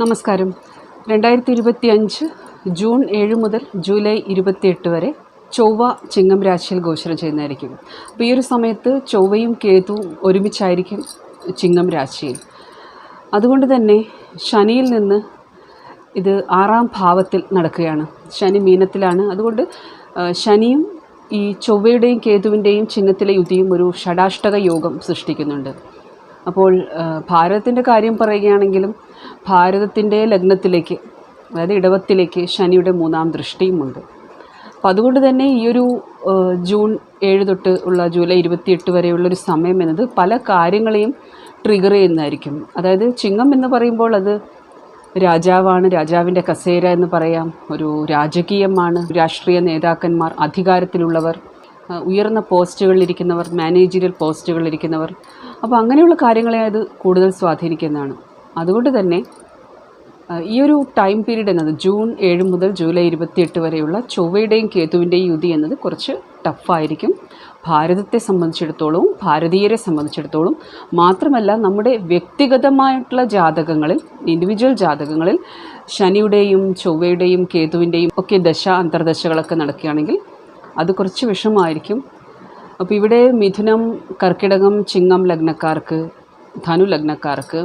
നമസ്കാരം. രണ്ടായിരത്തി ഇരുപത്തി അഞ്ച് ജൂൺ ഏഴ് മുതൽ ജൂലൈ ഇരുപത്തിയെട്ട് വരെ ചൊവ്വ ചിങ്ങം രാശിയിൽ ഗോചരം ചെയ്യുന്നതായിരിക്കും. അപ്പോൾ ഈ ഒരു സമയത്ത് ചൊവ്വയും കേതുവും ഒരുമിച്ചായിരിക്കും ചിങ്ങം രാശിയിൽ. അതുകൊണ്ട് തന്നെ ശനിയിൽ നിന്ന് ഇത് ആറാം ഭാവത്തിൽ നടക്കുകയാണ്. ശനി മീനത്തിലാണ്. അതുകൊണ്ട് ശനിയും ഈ ചൊവ്വയുടെയും കേതുവിന്റെയും ചിങ്ങത്തിലെ യുതിയും ഒരു ഷടാഷ്ടക യോഗം സൃഷ്ടിക്കുന്നുണ്ട്. അപ്പോൾ ഭാരതത്തിന്റെ കാര്യം പറയുകയാണെങ്കിലും ഭാരതത്തിന്റെ ലഗ്നത്തിലേക്ക് അതായത് ഇടവത്തിലേക്ക് ശനിയുടെ മൂന്നാം ദൃഷ്ടിയുമുണ്ട് അപ്പം അതുകൊണ്ട് തന്നെ ഈ ഒരു ജൂൺ ഏഴ് തൊട്ട് ഉള്ള ജൂലൈ ഇരുപത്തിയെട്ട് വരെയുള്ളൊരു സമയം എന്നത് പല കാര്യങ്ങളെയും ട്രിഗർ ചെയ്യുന്നതായിരിക്കും. അതായത് ചിങ്ങം എന്ന് പറയുമ്പോൾ അത് രാജാവാണ് രാജാവിന്റെ കസേര എന്ന് പറയാം ഒരു രാജകീയമാണ് രാഷ്ട്രീയ നേതാക്കന്മാർ അധികാരത്തിലുള്ളവർ ഉയർന്ന പോസ്റ്റുകളിലിരിക്കുന്നവർ മാനേജീരിയൽ പോസ്റ്റുകളിലിരിക്കുന്നവർ അപ്പോൾ അങ്ങനെയുള്ള കാര്യങ്ങളെ അത് കൂടുതൽ സ്വാധീനിക്കുന്നതാണ്. അതുകൊണ്ട് തന്നെ ഈ ഒരു ടൈം പീരീഡ് എന്നത് ജൂൺ ഏഴ് മുതൽ ജൂലൈ ഇരുപത്തിയെട്ട് വരെയുള്ള ചൊവ്വയുടെയും കേതുവിന്റെയും യുതി എന്നത് കുറച്ച് ടഫായിരിക്കും ഭാരതത്തെ സംബന്ധിച്ചിടത്തോളവും ഭാരതീയരെ സംബന്ധിച്ചിടത്തോളം. മാത്രമല്ല നമ്മുടെ വ്യക്തിഗതമായിട്ടുള്ള ജാതകങ്ങളിൽ ഇൻഡിവിജ്വൽ ജാതകങ്ങളിൽ ശനിയുടെയും ചൊവ്വയുടെയും കേതുവിന്റെയും ഒക്കെ ദശ അന്തർദശകളൊക്കെ നടക്കുകയാണെങ്കിൽ അത് കുറച്ച് വിഷമമായിരിക്കും. അപ്പോൾ ഇവിടെ മിഥുനം കർക്കിടകം ചിങ്ങം ലഗ്നക്കാർക്ക് ധനു ലഗ്നക്കാർക്ക്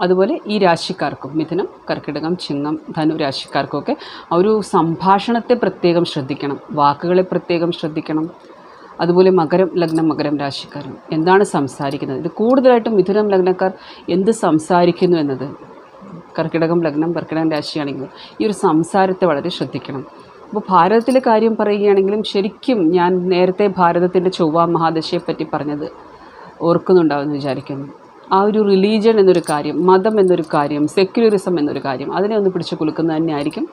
അതുപോലെ ഈ രാശിക്കാർക്കും മിഥുനം കർക്കിടകം ചിങ്ങം ധനു രാശിക്കാർക്കൊക്കെ ഒരു സംഭാഷണത്തെ പ്രത്യേകം ശ്രദ്ധിക്കണം വാക്കുകളെ പ്രത്യേകം ശ്രദ്ധിക്കണം. അതുപോലെ മകരം ലഗ്നം മകരം രാശിക്കാരും. എന്താണ് സംസാരിക്കുന്നത്? ഇത് കൂടുതലായിട്ടും മിഥുനം ലഗ്നക്കാർ എന്ത് സംസാരിക്കുന്നു എന്നത്? കർക്കിടകം ലഗ്നം കർക്കിടകം രാശിയാണെങ്കിൽ ഈ ഒരു സംസാരത്തെ വളരെ ശ്രദ്ധിക്കണം. അപ്പോൾ ഭാരതത്തിലെ കാര്യം പറയുകയാണെങ്കിലും ശരിക്കും ഞാൻ നേരത്തെ ഭാരതത്തിന്റെ ചൊവ്വ മഹാദശയെപ്പറ്റി പറഞ്ഞത് ഓർക്കുന്നുണ്ടാവുമെന്ന് വിചാരിക്കുന്നു. ആ ഒരു റിലീജിയൻ എന്നൊരു കാര്യം മതം എന്നൊരു കാര്യം സെക്യുലറിസം എന്നൊരു കാര്യം അതിനെ ഒന്ന് പിടിച്ചു കുലുക്കുന്നത് തന്നെയായിരിക്കും.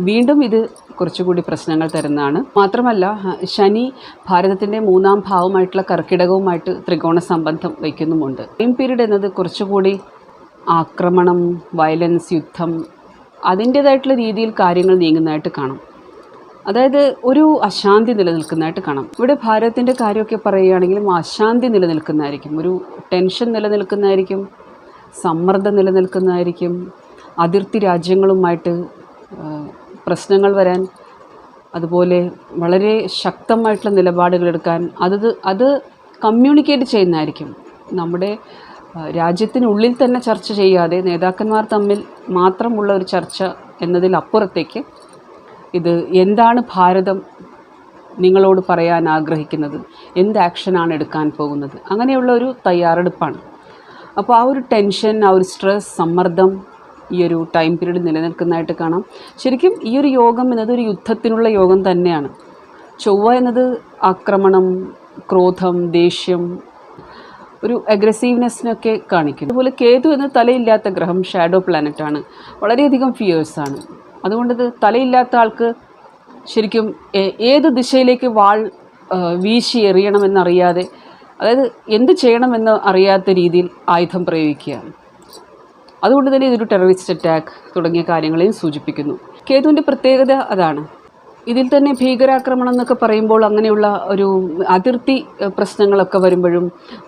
വീണ്ടും ഇത് കുറച്ചുകൂടി പ്രശ്നങ്ങൾ തരുന്നതാണ്. മാത്രമല്ല ശനി ഭാരതത്തിന്റെ മൂന്നാം ഭാവമായിട്ടുള്ള കർക്കിടകവുമായിട്ട് ത്രികോണ സംബന്ധം വയ്ക്കുന്നുമുണ്ട്. ടൈം പീരീഡ് എന്നത് കുറച്ചുകൂടി ആക്രമണം വയലൻസ് യുദ്ധം അതിന്റേതായിട്ടുള്ള രീതിയിൽ കാര്യങ്ങൾ നീങ്ങുന്നതായിട്ട് കാണാം. അതായത് ഒരു അശാന്തി നിലനിൽക്കുന്നതായിട്ട് കാണാം. ഇവിടെ ഭാരതത്തിന്റെ കാര്യമൊക്കെ പറയുകയാണെങ്കിലും അശാന്തി നിലനിൽക്കുന്നതായിരിക്കും. ഒരു ടെൻഷൻ നിലനിൽക്കുന്നതായിരിക്കും സമ്മർദ്ദം നിലനിൽക്കുന്നതായിരിക്കും അതിർത്തി രാജ്യങ്ങളുമായിട്ട് പ്രശ്നങ്ങൾ വരാൻ അതുപോലെ വളരെ ശക്തമായിട്ടുള്ള നിലപാടുകൾ എടുക്കാൻ അത് കമ്മ്യൂണിക്കേറ്റ് ചെയ്യുന്നതായിരിക്കും. നമ്മുടെ രാജ്യത്തിനുള്ളിൽ തന്നെ ചർച്ച ചെയ്യാതെ നേതാക്കന്മാർ തമ്മിൽ മാത്രമുള്ള ഒരു ചർച്ച എന്നതിലപ്പുറത്തേക്ക് ഇത് എന്താണ് ഭാരതം നിങ്ങളോട് പറയാൻ ആഗ്രഹിക്കുന്നത്? എന്ത് ആക്ഷനാണ് എടുക്കാൻ പോകുന്നത്? അങ്ങനെയുള്ള ഒരു തയ്യാറെടുപ്പാണ്. അപ്പോൾ ആ ഒരു ടെൻഷൻ ആ ഒരു സ്ട്രെസ് സമ്മർദ്ദം ഈ ഒരു ടൈം പീരീഡ് നിലനിൽക്കുന്നതായിട്ട് കാണാം. ശരിക്കും ഈ ഒരു യോഗം എന്നത് ഒരു യുദ്ധത്തിനുള്ള യോഗം തന്നെയാണ്. ചൊവ്വ എന്നത് ആക്രമണം ക്രോധം ദേഷ്യം ഒരു അഗ്രസീവ്നെസ്സിനൊക്കെ കാണിക്കുന്നു. അതുപോലെ കേതു എന്ന് തലയില്ലാത്ത ഗ്രഹം ഷാഡോ പ്ലാനറ്റാണ് വളരെയധികം ഫിയേഴ്സാണ് അതുകൊണ്ട് തലയില്ലാത്ത ആൾക്ക് ശരിക്കും ഏത് ദിശയിലേക്ക് വാൾ വീശി എറിയണമെന്നറിയാതെ അതായത് എന്ത് ചെയ്യണമെന്ന് അറിയാത്ത രീതിയിൽ ആയുധം പ്രയോഗിക്കുകയാണ്. അതുകൊണ്ട് തന്നെ ഇതൊരു ടെററിസ്റ്റ് അറ്റാക്ക് തുടങ്ങിയ കാര്യങ്ങളെയും സൂചിപ്പിക്കുന്നു. കേതുവിന്റെ പ്രത്യേകത അതാണ്. ഇതിൽ തന്നെ ഭീകരാക്രമണം എന്നൊക്കെ പറയുമ്പോൾ അങ്ങനെയുള്ള ഒരു അതിർത്തി പ്രശ്നങ്ങളൊക്കെ വരുമ്പോഴും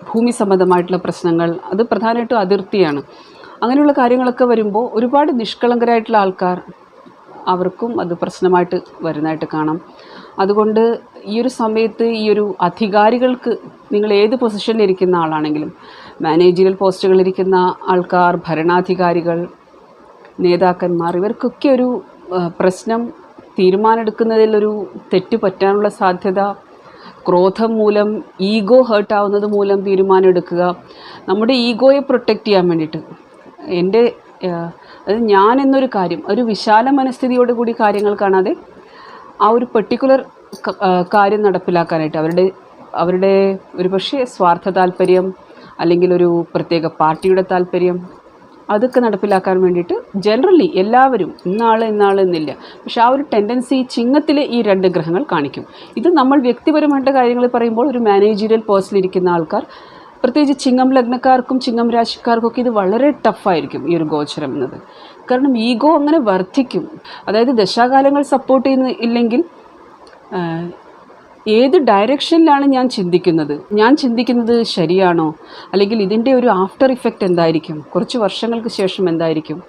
ഭൂമി സംബന്ധമായിട്ടുള്ള പ്രശ്നങ്ങൾ അത് പ്രധാനമായിട്ടും അതിർത്തിയാണ്. അങ്ങനെയുള്ള കാര്യങ്ങളൊക്കെ വരുമ്പോൾ ഒരുപാട് നിഷ്കളങ്കരായിട്ടുള്ള ആൾക്കാർ അവർക്കും അത് പ്രശ്നമായിട്ട് വരുന്നതായിട്ട് കാണാം. അതുകൊണ്ട് ഈ ഒരു സമയത്ത് ഈ ഒരു അധികാരികൾക്ക് നിങ്ങൾ ഏത് പൊസിഷനിൽ ഇരിക്കുന്ന ആളാണെങ്കിലും മാനേജീരിയൽ പോസ്റ്റുകളിലിരിക്കുന്ന ആൾക്കാർ ഭരണാധികാരികൾ നേതാക്കന്മാർ ഇവർക്കൊക്കെ ഒരു പ്രശ്നം തീരുമാനമെടുക്കുന്നതിലൊരു തെറ്റ് പറ്റാനുള്ള സാധ്യത ക്രോധം മൂലം ഈഗോ ഹേർട്ടാവുന്നത് മൂലം തീരുമാനം എടുക്കുക നമ്മുടെ ഈഗോയെ പ്രൊട്ടക്റ്റ് ചെയ്യാൻ വേണ്ടിയിട്ട് എന്റെ അത് ഞാൻ എന്നൊരു കാര്യം ഒരു വിശാല മനസ്ഥിതിയോട് കൂടി കാര്യങ്ങൾ കാണാതെ ആ ഒരു പെർട്ടിക്കുലർ കാര്യം നടപ്പിലാക്കാനായിട്ട് അവരുടെ അവരുടെ ഒരു പക്ഷേ സ്വാർത്ഥ താല്പര്യം അല്ലെങ്കിൽ ഒരു പ്രത്യേക പാർട്ടിയുടെ താല്പര്യം അതൊക്കെ നടപ്പിലാക്കാൻ വേണ്ടിയിട്ട് ജനറലി എല്ലാവരും ഇന്നാൾ ഇന്നാൾ എന്നില്ല പക്ഷേ ആ ഒരു ടെൻഡൻസി ചിങ്ങത്തിലെ ഈ രണ്ട് ഗ്രഹങ്ങൾ കാണിക്കും. ഇത് നമ്മൾ വ്യക്തിപരമായിട്ട് കാര്യങ്ങൾ പറയുമ്പോൾ ഒരു മാനേജീരിയൽ പോസ്റ്റിലിരിക്കുന്ന ആൾക്കാർ പ്രത്യേകിച്ച് ചിങ്ങം ലഗ്നക്കാർക്കും ചിങ്ങം രാശിക്കാർക്കൊക്കെ ഇത് വളരെ ടഫായിരിക്കും ഈ ഒരു ഗോചരം എന്നത്. കാരണം ഈഗോ അങ്ങനെ വർദ്ധിക്കും. അതായത് ദശാകാലങ്ങൾ സപ്പോർട്ട് ചെയ്യുന്ന ഇല്ലെങ്കിൽ ഏത് ഡയറക്ഷനിലാണ് ഞാൻ ചിന്തിക്കുന്നത്? ഞാൻ ചിന്തിക്കുന്നത് ശരിയാണോ? അല്ലെങ്കിൽ ഇതിന്റെ ഒരു ആഫ്റ്റർ ഇഫക്റ്റ് എന്തായിരിക്കും? കുറച്ച് വർഷങ്ങൾക്ക് ശേഷം എന്തായിരിക്കും?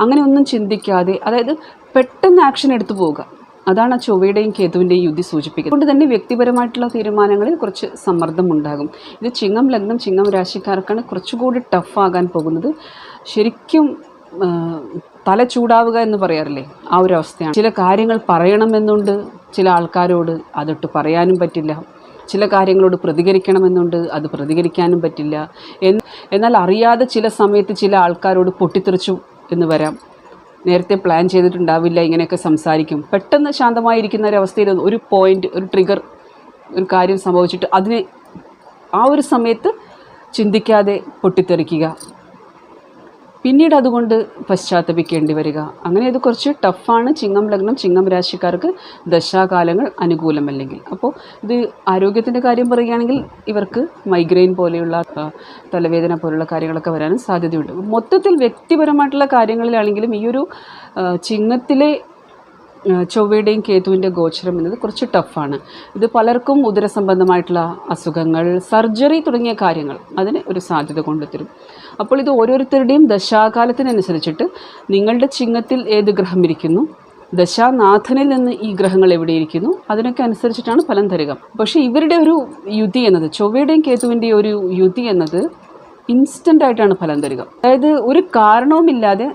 അങ്ങനെ ഒന്നും ചിന്തിക്കാതെ അതായത് പെട്ടെന്ന് ആക്ഷൻ എടുത്തു പോവുക. അതാണ് ആ ചൊവ്വയുടെയും കേതുവിന്റെയും യുദ്ധി സൂചിപ്പിക്കുന്നത്. അതുകൊണ്ട് തന്നെ വ്യക്തിപരമായിട്ടുള്ള തീരുമാനങ്ങളിൽ കുറച്ച് സമ്മർദ്ദം ഉണ്ടാകും ഇത് ചിങ്ങം ലഗ്നം ചിങ്ങം രാശിക്കാർക്കാണ് കുറച്ചുകൂടി ടഫാകാൻ പോകുന്നത്. ശരിക്കും തല ചൂടാവുക എന്ന് പറയാറില്ലേ? ആ ഒരു അവസ്ഥയാണ്. ചില കാര്യങ്ങൾ പറയണമെന്നുണ്ട് ചില ആൾക്കാരോട് അതൊട്ട് പറയാനും പറ്റില്ല. ചില കാര്യങ്ങളോട് പ്രതികരിക്കണമെന്നുണ്ട് അത് പ്രതികരിക്കാനും പറ്റില്ല. എന്നാൽ അറിയാതെ ചില സമയത്ത് ചില ആൾക്കാരോട് പൊട്ടിത്തെറിച്ചു എന്ന് വരാം. നേരത്തെ പ്ലാൻ ചെയ്തിട്ടുണ്ടാവില്ല ഇങ്ങനെയൊക്കെ സംസാരിക്കും. പെട്ടെന്ന് ശാന്തമായിരിക്കുന്ന ഒരു അവസ്ഥയിൽ ഒരു പോയിന്റ് ഒരു ട്രിഗർ ഒരു കാര്യം സംഭവിച്ചിട്ട് അതിനെ ആ ഒരു സമയത്ത് ചിന്തിക്കാതെ പൊട്ടിത്തെറിക്കുക. പിന്നീട് അതുകൊണ്ട് പശ്ചാത്തപിക്കേണ്ടി വരിക. അങ്ങനെ ഇത് കുറച്ച് ടഫാണ്. ചിങ്ങം ലഗ്നം ചിങ്ങം രാശിക്കാർക്ക് ദശാകാലങ്ങൾ അനുകൂലമല്ലെങ്കിൽ. അപ്പോൾ ഇത് ആരോഗ്യത്തിന്റെ കാര്യം പറയുകയാണെങ്കിൽ ഇവർക്ക് മൈഗ്രെയിൻ പോലെയുള്ള തലവേദന പോലുള്ള കാര്യങ്ങളൊക്കെ വരാനും സാധ്യതയുണ്ട്. മൊത്തത്തിൽ വ്യക്തിപരമായിട്ടുള്ള കാര്യങ്ങളിലാണെങ്കിലും ഈ ഒരു ചിങ്ങത്തിലെ ചൊവ്വയുടെയും കേതുവിന്റെ ഗോചരം എന്നത് കുറച്ച് ടഫാണ്. ഇത് പലർക്കും ഉദരസംബന്ധമായിട്ടുള്ള അസുഖങ്ങൾ സർജറി തുടങ്ങിയ കാര്യങ്ങൾ അതിന് ഒരു സാധ്യത കൊണ്ടുതരും. അപ്പോൾ ഇത് ഓരോരുത്തരുടെയും ദശാകാലത്തിനനുസരിച്ചിട്ട് നിങ്ങളുടെ ചിങ്ങത്തിൽ ഏത് ഗ്രഹം ഇരിക്കുന്നു? ദശാനാഥനിൽ നിന്ന് ഈ ഗ്രഹങ്ങൾ എവിടെയിരിക്കുന്നു അതിനൊക്കെ അനുസരിച്ചിട്ടാണ് ഫലം തരിക. പക്ഷേ ഇവരുടെ ഒരു യുതി എന്നത് ചൊവ്വയുടെയും കേതുവിന്റെയും ഒരു യുതി എന്നത് ഇൻസ്റ്റന്റ് ആയിട്ടാണ് ഫലം തരിക. അതായത് ഒരു കാരണവുമില്ലാതെ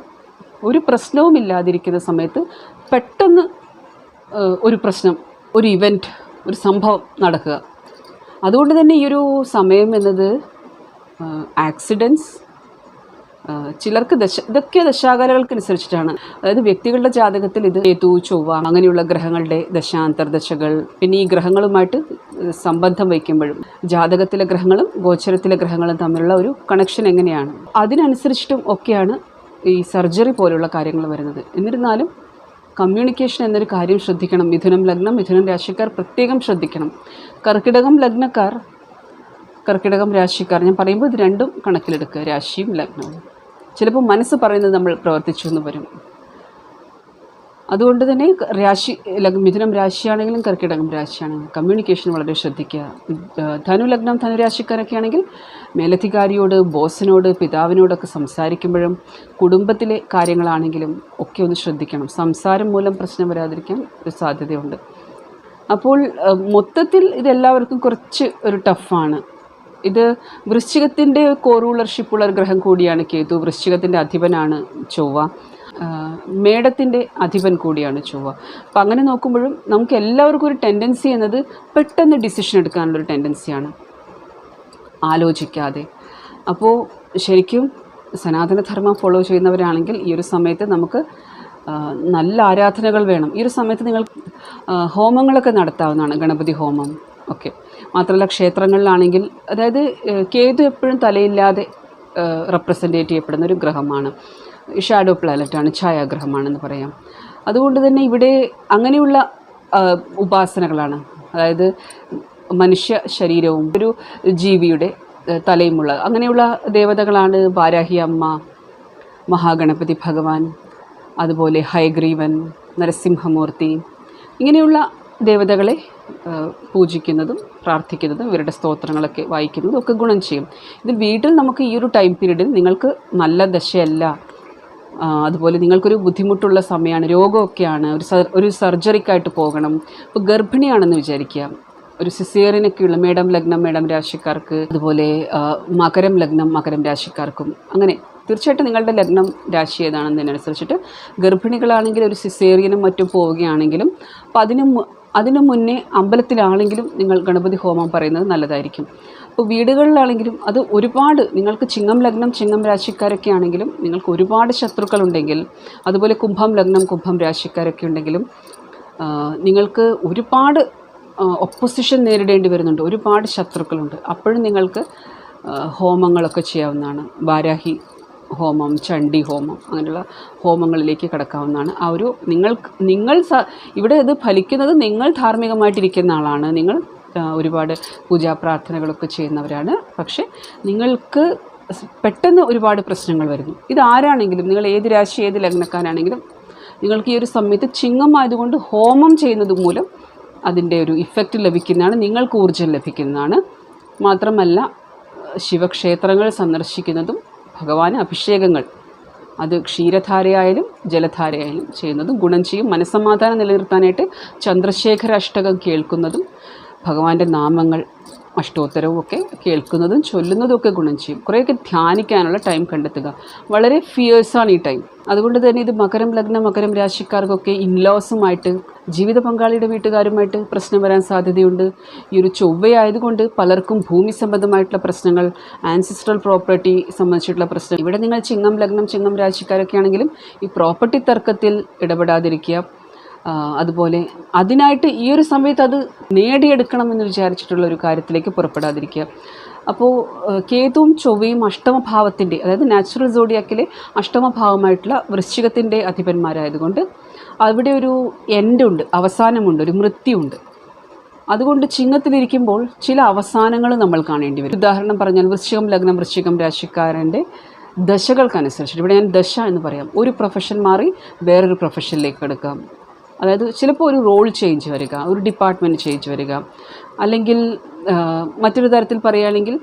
ഒരു പ്രശ്നവും ഇല്ലാതിരിക്കുന്ന സമയത്ത് പെട്ടെന്ന് ഒരു പ്രശ്നം ഒരു ഇവന്റ് ഒരു സംഭവം നടക്കുക. അതുകൊണ്ട് തന്നെ ഈ ഒരു സമയം എന്നത് ആക്സിഡൻസ് ചിലർക്ക് ദശ ഇതൊക്കെ ദശാകാലകൾക്കനുസരിച്ചിട്ടാണ് അതായത് വ്യക്തികളുടെ ജാതകത്തിൽ ഇത് കേതു ചൊവ്വ അങ്ങനെയുള്ള ഗ്രഹങ്ങളുടെ ദശാന്തർദശകൾ പിന്നെ ഈ ഗ്രഹങ്ങളുമായിട്ട് സംബന്ധം വയ്ക്കുമ്പോഴും ജാതകത്തിലെ ഗ്രഹങ്ങളും ഗോചരത്തിലെ ഗ്രഹങ്ങളും തമ്മിലുള്ള ഒരു കണക്ഷൻ എങ്ങനെയാണ്? അതിനനുസരിച്ചിട്ടും ഒക്കെയാണ് ഈ സർജറി പോലുള്ള കാര്യങ്ങൾ വരുന്നത്. എന്നിരുന്നാലും കമ്മ്യൂണിക്കേഷൻ എന്നൊരു കാര്യം ശ്രദ്ധിക്കണം. മിഥുനം ലഗ്നം മിഥുനം രാശിക്കാർ പ്രത്യേകം ശ്രദ്ധിക്കണം. കർക്കിടകം ലഗ്നക്കാർ കർക്കിടകം രാശിക്കാർ. ഞാൻ പറയുമ്പോൾ ഇത് രണ്ടും കണക്കിലെടുക്കുക. രാശിയും ലഗ്നവും. ചിലപ്പോൾ മനസ്സ് പറയുന്നത് നമ്മൾ പ്രവർത്തിച്ചു എന്ന് വരും. അതുകൊണ്ട് തന്നെ രാശി മിഥുനം രാശിയാണെങ്കിലും കർക്കിടകം രാശിയാണെങ്കിലും കമ്മ്യൂണിക്കേഷൻ വളരെ ശ്രദ്ധിക്കുക. ധനു ലഗ്നം ധനുരാശിക്കാരൊക്കെ ആണെങ്കിൽ മേലധികാരിയോട് ബോസിനോട് പിതാവിനോടൊക്കെ സംസാരിക്കുമ്പോഴും കുടുംബത്തിലെ കാര്യങ്ങളാണെങ്കിലും ഒക്കെ ഒന്ന് ശ്രദ്ധിക്കണം. സംസാരം മൂലം പ്രശ്നം വരാതിരിക്കാൻ ഒരു സാധ്യതയുണ്ട്. അപ്പോൾ മൊത്തത്തിൽ ഇതെല്ലാവർക്കും കുറച്ച് ഒരു ടഫാണ് ഇത് വൃശ്ചികത്തിന്റെ കോറൂളർഷിപ്പുള്ള ഒരു ഗ്രഹം കൂടിയാണ് കേതു. വൃശ്ചികത്തിന്റെ അധിപനാണ് ചൊവ്വ. മേടത്തിന്റെ അധിപൻ കൂടിയാണ് ചൊവ്വ. അപ്പം അങ്ങനെ നോക്കുമ്പോഴും നമുക്ക് എല്ലാവർക്കും ഒരു ടെൻഡൻസി എന്നത് പെട്ടെന്ന് ഡിസിഷൻ എടുക്കാനുള്ളൊരു ടെൻഡൻസിയാണ് ആലോചിക്കാതെ. അപ്പോൾ ശരിക്കും സനാതനധർമ്മം ഫോളോ ചെയ്യുന്നവരാണെങ്കിൽ ഈ ഒരു സമയത്ത് നമുക്ക് നല്ല ആരാധനകൾ വേണം. ഈ ഒരു സമയത്ത് നിങ്ങൾ ഹോമങ്ങളൊക്കെ നടത്താവുന്നതാണ്. ഗണപതി ഹോമം ഒക്കെ മാത്രമല്ല ക്ഷേത്രങ്ങളിലാണെങ്കിൽ അതായത് കേതു എപ്പോഴും തലയില്ലാതെ റെപ്രസെന്റേറ്റ് ചെയ്യപ്പെടുന്ന ഒരു ഗ്രഹമാണ്. ഷാഡോ പ്ലാനറ്റാണ് ഛായാഗ്രഹമാണെന്ന് പറയാം. അതുകൊണ്ട് തന്നെ ഇവിടെ അങ്ങനെയുള്ള ഉപാസനകളാണ്. അതായത് മനുഷ്യ ശരീരവും ഒരു ജീവിയുടെ തലയുമുള്ള അങ്ങനെയുള്ള ദേവതകളാണ് വാരാഹി അമ്മ മഹാഗണപതി ഭഗവാൻ അതുപോലെ ഹയഗ്രീവൻ നരസിംഹമൂർത്തി ഇങ്ങനെയുള്ള ദേവതകളെ പൂജിക്കുന്നതും പ്രാർത്ഥിക്കുന്നതും ഇവരുടെ സ്തോത്രങ്ങളൊക്കെ വായിക്കുന്നതും ഒക്കെ ഗുണം ചെയ്യും. ഇതിൽ വീട്ടിൽ നമുക്ക് ഈ ഒരു ടൈം പീരീഡിൽ നിങ്ങൾക്ക് നല്ല ദശയല്ല. അതുപോലെ നിങ്ങൾക്കൊരു ബുദ്ധിമുട്ടുള്ള സമയമാണ് രോഗമൊക്കെയാണ് ഒരു സർ ഒരു സർജറിക്കായിട്ട് പോകണം. ഇപ്പോൾ ഗർഭിണിയാണെന്ന് വിചാരിക്കുക. ഒരു സിസേറിനൊക്കെയുള്ള മേഡം ലഗ്നം മേഡം രാശിക്കാർക്ക് അതുപോലെ മകരം ലഗ്നം മകരം രാശിക്കാർക്കും അങ്ങനെ തീർച്ചയായിട്ടും നിങ്ങളുടെ ലഗ്നം രാശി ഏതാണെന്നതിനനുസരിച്ചിട്ട് ഗർഭിണികളാണെങ്കിൽ ഒരു സിസേറിയനും മറ്റും പോവുകയാണെങ്കിലും അപ്പോൾ അതിന് അതിനു മുന്നേ അമ്പലത്തിലാണെങ്കിലും നിങ്ങൾ ഗണപതി ഹോമം പറയുന്നത് നല്ലതായിരിക്കും. അപ്പോൾ വീടുകളിലാണെങ്കിലും അത് ഒരുപാട് നിങ്ങൾക്ക് ചിങ്ങം ലഗ്നം ചിങ്ങം രാശിക്കാരൊക്കെ ആണെങ്കിലും നിങ്ങൾക്ക് ഒരുപാട് ശത്രുക്കളുണ്ടെങ്കിൽ അതുപോലെ കുംഭം ലഗ്നം കുംഭം രാശിക്കാരൊക്കെ ഉണ്ടെങ്കിലും നിങ്ങൾക്ക് ഒരുപാട് ഒപ്പോസിഷൻ നേരിടേണ്ടി വരുന്നുണ്ട്. ഒരുപാട് ശത്രുക്കളുണ്ട്. അപ്പോഴും നിങ്ങൾക്ക് ഹോമങ്ങളൊക്കെ ചെയ്യാവുന്നതാണ്. വാരാഹി ഹോമം ചണ്ഡി ഹോമം അങ്ങനെയുള്ള ഹോമങ്ങളിലേക്ക് കിടക്കാവുന്നതാണ്. ആ ഒരു നിങ്ങൾ നിങ്ങൾ ഇവിടെ ഇത് ഫലിക്കുന്നത് നിങ്ങൾ ധാർമ്മികമായിട്ടിരിക്കുന്ന ആളാണ്. നിങ്ങൾ ഒരുപാട് പൂജാ പ്രാർത്ഥനകളൊക്കെ ചെയ്യുന്നവരാണ്. പക്ഷേ നിങ്ങൾക്ക് പെട്ടെന്ന് ഒരുപാട് പ്രശ്നങ്ങൾ വരുന്നു. ഇതാരാണെങ്കിലും നിങ്ങൾ ഏത് രാശി ഏത് ലഗ്നക്കാരാണെങ്കിലും നിങ്ങൾക്ക് ഈ ഒരു സമയത്ത് ചിങ്ങം ആയതുകൊണ്ട് ഹോമം ചെയ്യുന്നത് മൂലം അതിന്റെ ഒരു ഇഫക്റ്റ് ലഭിക്കുന്നതാണ് നിങ്ങൾക്ക് ഊർജം ലഭിക്കുന്നതാണ്. മാത്രമല്ല ശിവക്ഷേത്രങ്ങൾ സന്ദർശിക്കുന്നതും ഭഗവാന് അഭിഷേകങ്ങൾ. അത് ക്ഷീരധാരയായാലും ജലധാരയായാലും ചെയ്യുന്നതും ഗുണം ചെയ്യും. മനസ്സമാധാനം നിലനിർത്താനായിട്ട് ചന്ദ്രശേഖര അഷ്ടകം കേൾക്കുന്നതും ഭഗവാന്റെ നാമങ്ങൾ അഷ്ടോത്തരവും ഒക്കെ കേൾക്കുന്നതും ചൊല്ലുന്നതും ഒക്കെ ഗുണം ചെയ്യും. കുറേയൊക്കെ ധ്യാനിക്കാനുള്ള ടൈം കണ്ടെത്തുക. വളരെ ഫിയേഴ്സാണ് ഈ ടൈം അതുകൊണ്ട് തന്നെ ഇത് മകരം ലഗ്നം മകരം രാശിക്കാർക്കൊക്കെ ഇൻലോസുമായിട്ട് ജീവിത പങ്കാളിയുടെ വീട്ടുകാരുമായിട്ട് പ്രശ്നം വരാൻ സാധ്യതയുണ്ട്. ഈ ഒരു ചൊവ്വയായതുകൊണ്ട് പലർക്കും ഭൂമി സംബന്ധമായിട്ടുള്ള പ്രശ്നങ്ങൾ ആൻസിസ്ട്രൽ പ്രോപ്പർട്ടി സംബന്ധിച്ചിട്ടുള്ള പ്രശ്നം ഇവിടെ നിങ്ങൾ ചിങ്ങം ലഗ്നം ചിങ്ങം രാശിക്കാരൊക്കെ ആണെങ്കിലും ഈ പ്രോപ്പർട്ടി തർക്കത്തിൽ ഇടപെടാതിരിക്കുക. അതുപോലെ അതിനായിട്ട് ഈ ഒരു സമയത്ത് അത് നേടിയെടുക്കണമെന്ന് വിചാരിച്ചിട്ടുള്ള ഒരു കാര്യത്തിലേക്ക് പുറപ്പെടാതിരിക്കുക. അപ്പോൾ കേതുവും ചൊവ്വയും അഷ്ടമഭാവത്തിന്റെ അതായത് നാച്ചുറൽ സോഡിയാക്കിലെ അഷ്ടമഭാവമായിട്ടുള്ള വൃശ്ചികത്തിന്റെ അധിപന്മാരായതുകൊണ്ട് അവിടെ ഒരു എൻഡുണ്ട് അവസാനമുണ്ട് ഒരു മൃത്യുണ്ട്. അതുകൊണ്ട് ചിങ്ങത്തിലിരിക്കുമ്പോൾ ചില അവസാനങ്ങൾ നമ്മൾ കാണേണ്ടി വരും. ഉദാഹരണം പറഞ്ഞാൽ വൃശ്ചികം ലഗ്നം വൃശ്ചികം രാശിക്കാരന്റെ ദശകൾക്കനുസരിച്ചിട്ട് ഇവിടെ ഞാൻ ദശ എന്ന് പറയാം. ഒരു പ്രൊഫഷൻ മാറി വേറൊരു പ്രൊഫഷനിലേക്ക് എടുക്കാം. അതായത് ചിലപ്പോൾ ഒരു റോൾ ചേഞ്ച് വരിക ഒരു ഡിപ്പാർട്ട്മെന്റ് ചേഞ്ച് വരിക. അല്ലെങ്കിൽ മറ്റൊരു തരത്തിൽ പറയുകയാണെങ്കിൽ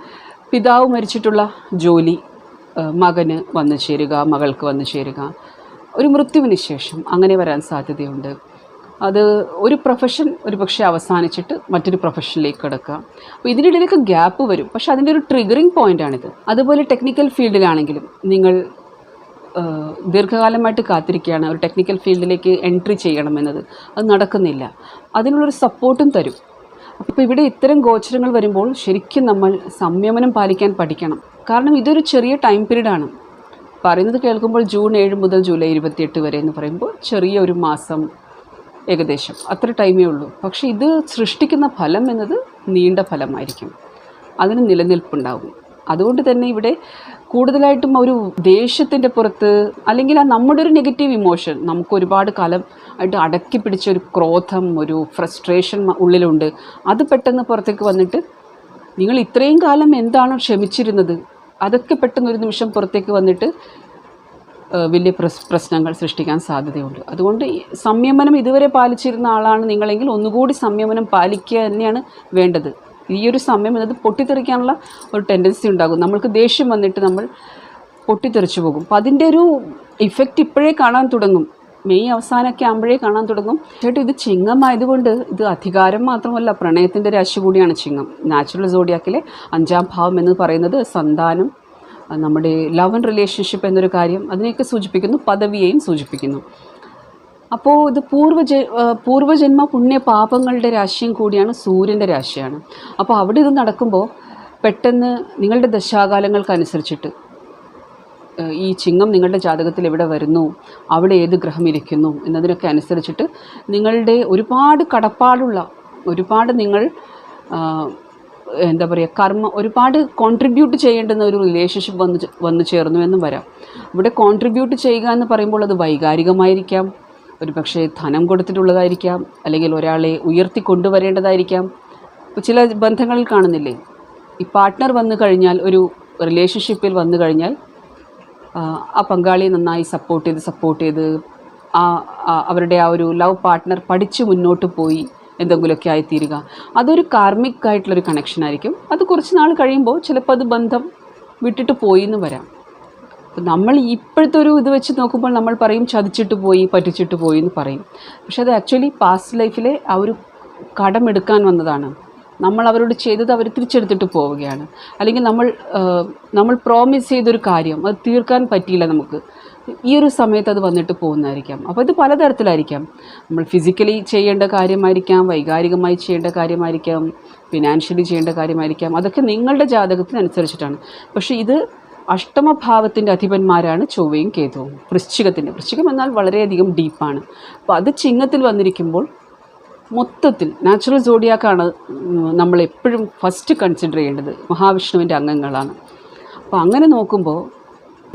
പിതാവ് മരിച്ചിട്ടുള്ള ജോലി മകന് വന്നു ചേരുക മകൾക്ക് വന്നു ചേരുക. ഒരു മൃത്യുവിന് ശേഷം അങ്ങനെ വരാൻ സാധ്യതയുണ്ട്. അത് ഒരു പ്രൊഫഷൻ ഒരു പക്ഷേ അവസാനിച്ചിട്ട് മറ്റൊരു പ്രൊഫഷനിലേക്ക് കിടക്കുക. അപ്പോൾ ഇതിനിടയിലൊക്കെ ഗ്യാപ്പ് വരും. പക്ഷേ അതിന്റെ ഒരു ട്രിഗറിങ് പോയിന്റാണിത് അതുപോലെ ടെക്നിക്കൽ ഫീൽഡിലാണെങ്കിലും നിങ്ങൾ ദീർഘകാലമായിട്ട് കാത്തിരിക്കുകയാണ്. ഒരു ടെക്നിക്കൽ ഫീൽഡിലേക്ക് എൻട്രി ചെയ്യണമെന്നത്. അത് നടക്കുന്നില്ല. അതിനുള്ളൊരു സപ്പോർട്ടും തരും. അപ്പോൾ ഇവിടെ ഇത്തരം ഗോചരങ്ങൾ വരുമ്പോൾ ശരിക്കും നമ്മൾ സംയമനം പാലിക്കാൻ പഠിക്കണം. കാരണം ഇതൊരു ചെറിയ ടൈം പീരീഡാണ് പറയുന്നത് കേൾക്കുമ്പോൾ ജൂൺ ഏഴ് മുതൽ ജൂലൈ ഇരുപത്തിയെട്ട് വരെ എന്ന് പറയുമ്പോൾ ചെറിയ ഒരു മാസം ഏകദേശം. അത്ര ടൈമേ ഉള്ളൂ. പക്ഷേ ഇത് സൃഷ്ടിക്കുന്ന ഫലം എന്നത് നീണ്ട ഫലമായിരിക്കും. അതിന് നിലനിൽപ്പുണ്ടാകും. അതുകൊണ്ട് തന്നെ ഇവിടെ കൂടുതലായിട്ടും ഒരു ദേഷ്യത്തിന്റെ പുറത്ത് അല്ലെങ്കിൽ ആ നമ്മുടെ ഒരു നെഗറ്റീവ് ഇമോഷൻ നമുക്ക് ഒരുപാട് കാലം ആയിട്ട് അടക്കി പിടിച്ച ഒരു ക്രോധം ഒരു ഫ്രസ്ട്രേഷൻ ഉള്ളിലുണ്ട്. അത് പെട്ടെന്ന് പുറത്തേക്ക് വന്നിട്ട് നിങ്ങൾ ഇത്രയും കാലം എന്താണ് ക്ഷമിച്ചിരുന്നത്? അതൊക്കെ പെട്ടെന്ന് ഒരു നിമിഷം പുറത്തേക്ക് വന്നിട്ട് വലിയ പ്രശ്നങ്ങൾ സൃഷ്ടിക്കാൻ സാധ്യതയുണ്ട്. അതുകൊണ്ട് സംയമനം ഇതുവരെ പാലിച്ചിരുന്ന ആളാണ് നിങ്ങളെങ്കിൽ ഒന്നുകൂടി സംയമനം പാലിക്കുക തന്നെയാണ് വേണ്ടത്. ഈ ഒരു സമയം എന്നത് പൊട്ടിത്തെറിക്കാനുള്ള ഒരു ടെൻഡൻസി ഉണ്ടാകും. നമ്മൾക്ക് ദേഷ്യം വന്നിട്ട് നമ്മൾ പൊട്ടിത്തെറിച്ചു പോകും. അപ്പം അതിന്റെ ഒരു ഇഫക്റ്റ് ഇപ്പോഴേ കാണാൻ തുടങ്ങും. മെയ് അവസാനമൊക്കെ ആകുമ്പോഴേ കാണാൻ തുടങ്ങും. ചേട്ടാ ഇത് ചിങ്ങമായതുകൊണ്ട് ഇത് അധികാരം മാത്രമല്ല പ്രണയത്തിന്റെ രാശി കൂടിയാണ് ചിങ്ങം. നാച്ചുറൽ സോഡിയാക്കിലെ അഞ്ചാം ഭാവം എന്ന് പറയുന്നത് സന്താനം നമ്മുടെ ലവ് ആൻഡ് റിലേഷൻഷിപ്പ് എന്നൊരു കാര്യം അതിനെയൊക്കെ സൂചിപ്പിക്കുന്നു പദവിയെയും സൂചിപ്പിക്കുന്നു. അപ്പോൾ ഇത് പൂർവജ പൂർവജന്മ പുണ്യ പാപങ്ങളുടെ രാശിയും കൂടിയാണ് സൂര്യന്റെ രാശിയാണ്. അപ്പോൾ അവിടെ ഇത് നടക്കുമ്പോൾ പെട്ടെന്ന് നിങ്ങളുടെ ദശാകാലങ്ങൾക്കനുസരിച്ചിട്ട് ഈ ചിങ്ങം നിങ്ങളുടെ ജാതകത്തിൽ എവിടെ വരുന്നു അവിടെ ഏത് ഗ്രഹം ഇരിക്കുന്നു എന്നതിനൊക്കെ അനുസരിച്ചിട്ട് നിങ്ങളുടെ ഒരുപാട് കടപ്പാടുള്ള ഒരുപാട് നിങ്ങൾ എന്താ പറയുക കർമ്മ ഒരുപാട് കോൺട്രിബ്യൂട്ട് ചെയ്യേണ്ടുന്ന ഒരു റിലേഷൻഷിപ്പ് വന്ന് വന്നു ചേർന്നു എന്നും വരാം. ഇവിടെ കോൺട്രിബ്യൂട്ട് ചെയ്യുക എന്ന് പറയുമ്പോൾ അത് വൈകാരികമായിരിക്കാം. ഒരു പക്ഷേ ധനം കൊടുത്തിട്ടുള്ളതായിരിക്കാം അല്ലെങ്കിൽ ഒരാളെ ഉയർത്തി കൊണ്ടുവരേണ്ടതായിരിക്കാം ചില ബന്ധങ്ങളിൽ കാണുന്നില്ലേ? ഈ പാർട്ട്ണർ വന്നു കഴിഞ്ഞാൽ ഒരു റിലേഷൻഷിപ്പിൽ വന്നു കഴിഞ്ഞാൽ ആ, പങ്കാളിയെ നന്നായി സപ്പോർട്ട് ചെയ്ത് സപ്പോർട്ട് ചെയ്ത് ആ ആ- അവരുടെ ആ ഒരു ലവ് പാർട്ട്ണർ പഠിച്ച് മുന്നോട്ട് പോയി എന്തെങ്കിലുമൊക്കെ ആയിത്തീരുക. അതൊരു കാർമിക് ആയിട്ടുള്ളൊരു കണക്ഷൻ ആയിരിക്കും. അത് കുറച്ച് നാൾ കഴിയുമ്പോൾ ചിലപ്പോൾ അത് ബന്ധം വിട്ടിട്ട് പോയി എന്ന് വരാം. നമ്മൾ ഇപ്പോഴത്തെ ഒരു ഇത് വെച്ച് നോക്കുമ്പോൾ നമ്മൾ പറയും ചതിച്ചിട്ട് പോയി പറ്റിച്ചിട്ട് പോയി എന്ന് പറയും. പക്ഷേ അത് ആക്ച്വലി പാസ്റ്റ് ലൈഫിലെ ആ ഒരു കടമെടുക്കാൻ വന്നതാണ്. നമ്മൾ അവരോട് ചെയ്തത് അവർ തിരിച്ചെടുത്തിട്ട് പോവുകയാണ്. അല്ലെങ്കിൽ നമ്മൾ നമ്മൾ പ്രോമിസ് ചെയ്തൊരു കാര്യം അത് തീർക്കാൻ പറ്റിയില്ല നമുക്ക്. ഈ ഒരു സമയത്ത് അത് വന്നിട്ട് പോകുന്നതായിരിക്കാം. അപ്പോൾ ഇത് പലതരത്തിലായിരിക്കാം. നമ്മൾ ഫിസിക്കലി ചെയ്യേണ്ട കാര്യമായിരിക്കാം വൈകാരികമായി ചെയ്യേണ്ട കാര്യമായിരിക്കാം ഫിനാൻഷ്യലി ചെയ്യേണ്ട കാര്യമായിരിക്കാം. അതൊക്കെ നിങ്ങളുടെ ജാതകത്തിനനുസരിച്ചിട്ടാണ്. പക്ഷേ ഇത് അഷ്ടമഭാവത്തിന്റെ അധിപന്മാരാണ് ചൊവ്വയും കേതുവും. വൃശ്ചികത്തിന്റെ വൃശ്ചികം എന്നാൽ വളരെയധികം ഡീപ്പാണ് അപ്പോൾ അത് ചിങ്ങത്തിൽ വന്നിരിക്കുമ്പോൾ മൊത്തത്തിൽ നാച്ചുറൽ സോഡിയാക്കാണ് നമ്മൾ എപ്പോഴും ഫസ്റ്റ് കൺസിഡർ ചെയ്യേണ്ടത്. മഹാവിഷ്ണുവിന്റെ അംഗങ്ങളാണ്. അപ്പോൾ അങ്ങനെ നോക്കുമ്പോൾ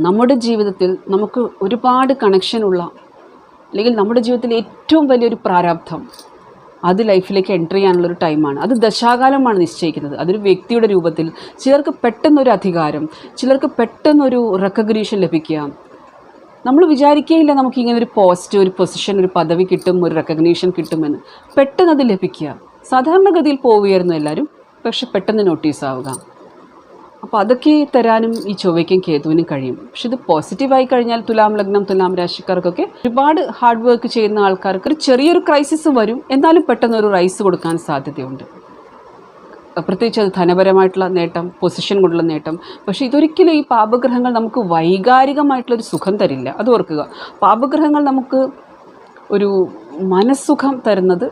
നമ്മുടെ ജീവിതത്തിൽ നമുക്ക് ഒരുപാട് കണക്ഷനുള്ള അല്ലെങ്കിൽ നമ്മുടെ ജീവിതത്തിൽ ഏറ്റവും വലിയൊരു പ്രാരാബ്ധം അത് ലൈഫിലേക്ക് എന്റർ ചെയ്യാനുള്ളൊരു ടൈമാണ്. അത് ദശാകാലമാണ് നിശ്ചയിക്കുന്നത്. അതൊരു വ്യക്തിയുടെ രൂപത്തിൽ ചിലർക്ക് പെട്ടെന്നൊരു അധികാരം ചിലർക്ക് പെട്ടെന്നൊരു റെക്കഗ്നീഷൻ ലഭിക്കുക. നമ്മൾ വിചാരിക്കുകയില്ല നമുക്ക് ഇങ്ങനെ ഒരു പോസ്റ്റ് ഒരു പൊസിഷൻ ഒരു പദവി കിട്ടും ഒരു റെക്കഗ്നീഷൻ കിട്ടുമെന്ന്. പെട്ടെന്ന് അത് ലഭിക്കുക. സാധാരണഗതിയിൽ പോവുകയായിരുന്നു എല്ലാവരും പക്ഷെ പെട്ടെന്ന് നോട്ടീസ് ആവുക. അപ്പോൾ അതൊക്കെ തരാനും ഈ ചൊവ്വയ്ക്കും കേതുവിനും കഴിയും. പക്ഷെ ഇത് പോസിറ്റീവായി കഴിഞ്ഞാൽ തുലാം ലഗ്നം തുലാം രാശിക്കാർക്കൊക്കെ ഒരുപാട് ഹാർഡ് വർക്ക് ചെയ്യുന്ന ആൾക്കാർക്ക് ഒരു ചെറിയൊരു ക്രൈസിസ് വരും. എന്നാലും പെട്ടെന്ന് ഒരു റൈസ് കൊടുക്കാൻ സാധ്യതയുണ്ട്. പ്രത്യേകിച്ച് അത് ധനപരമായിട്ടുള്ള നേട്ടം പൊസിഷൻ കൊണ്ടുള്ള നേട്ടം. പക്ഷേ ഇതൊരിക്കലും ഈ പാപഗ്രഹങ്ങൾ നമുക്ക് വൈകാരികമായിട്ടുള്ളൊരു സുഖം തരില്ല. അത് ഓർക്കുക. പാപഗ്രഹങ്ങൾ നമുക്ക് ഒരു മനസ്സുഖം തരുന്നത്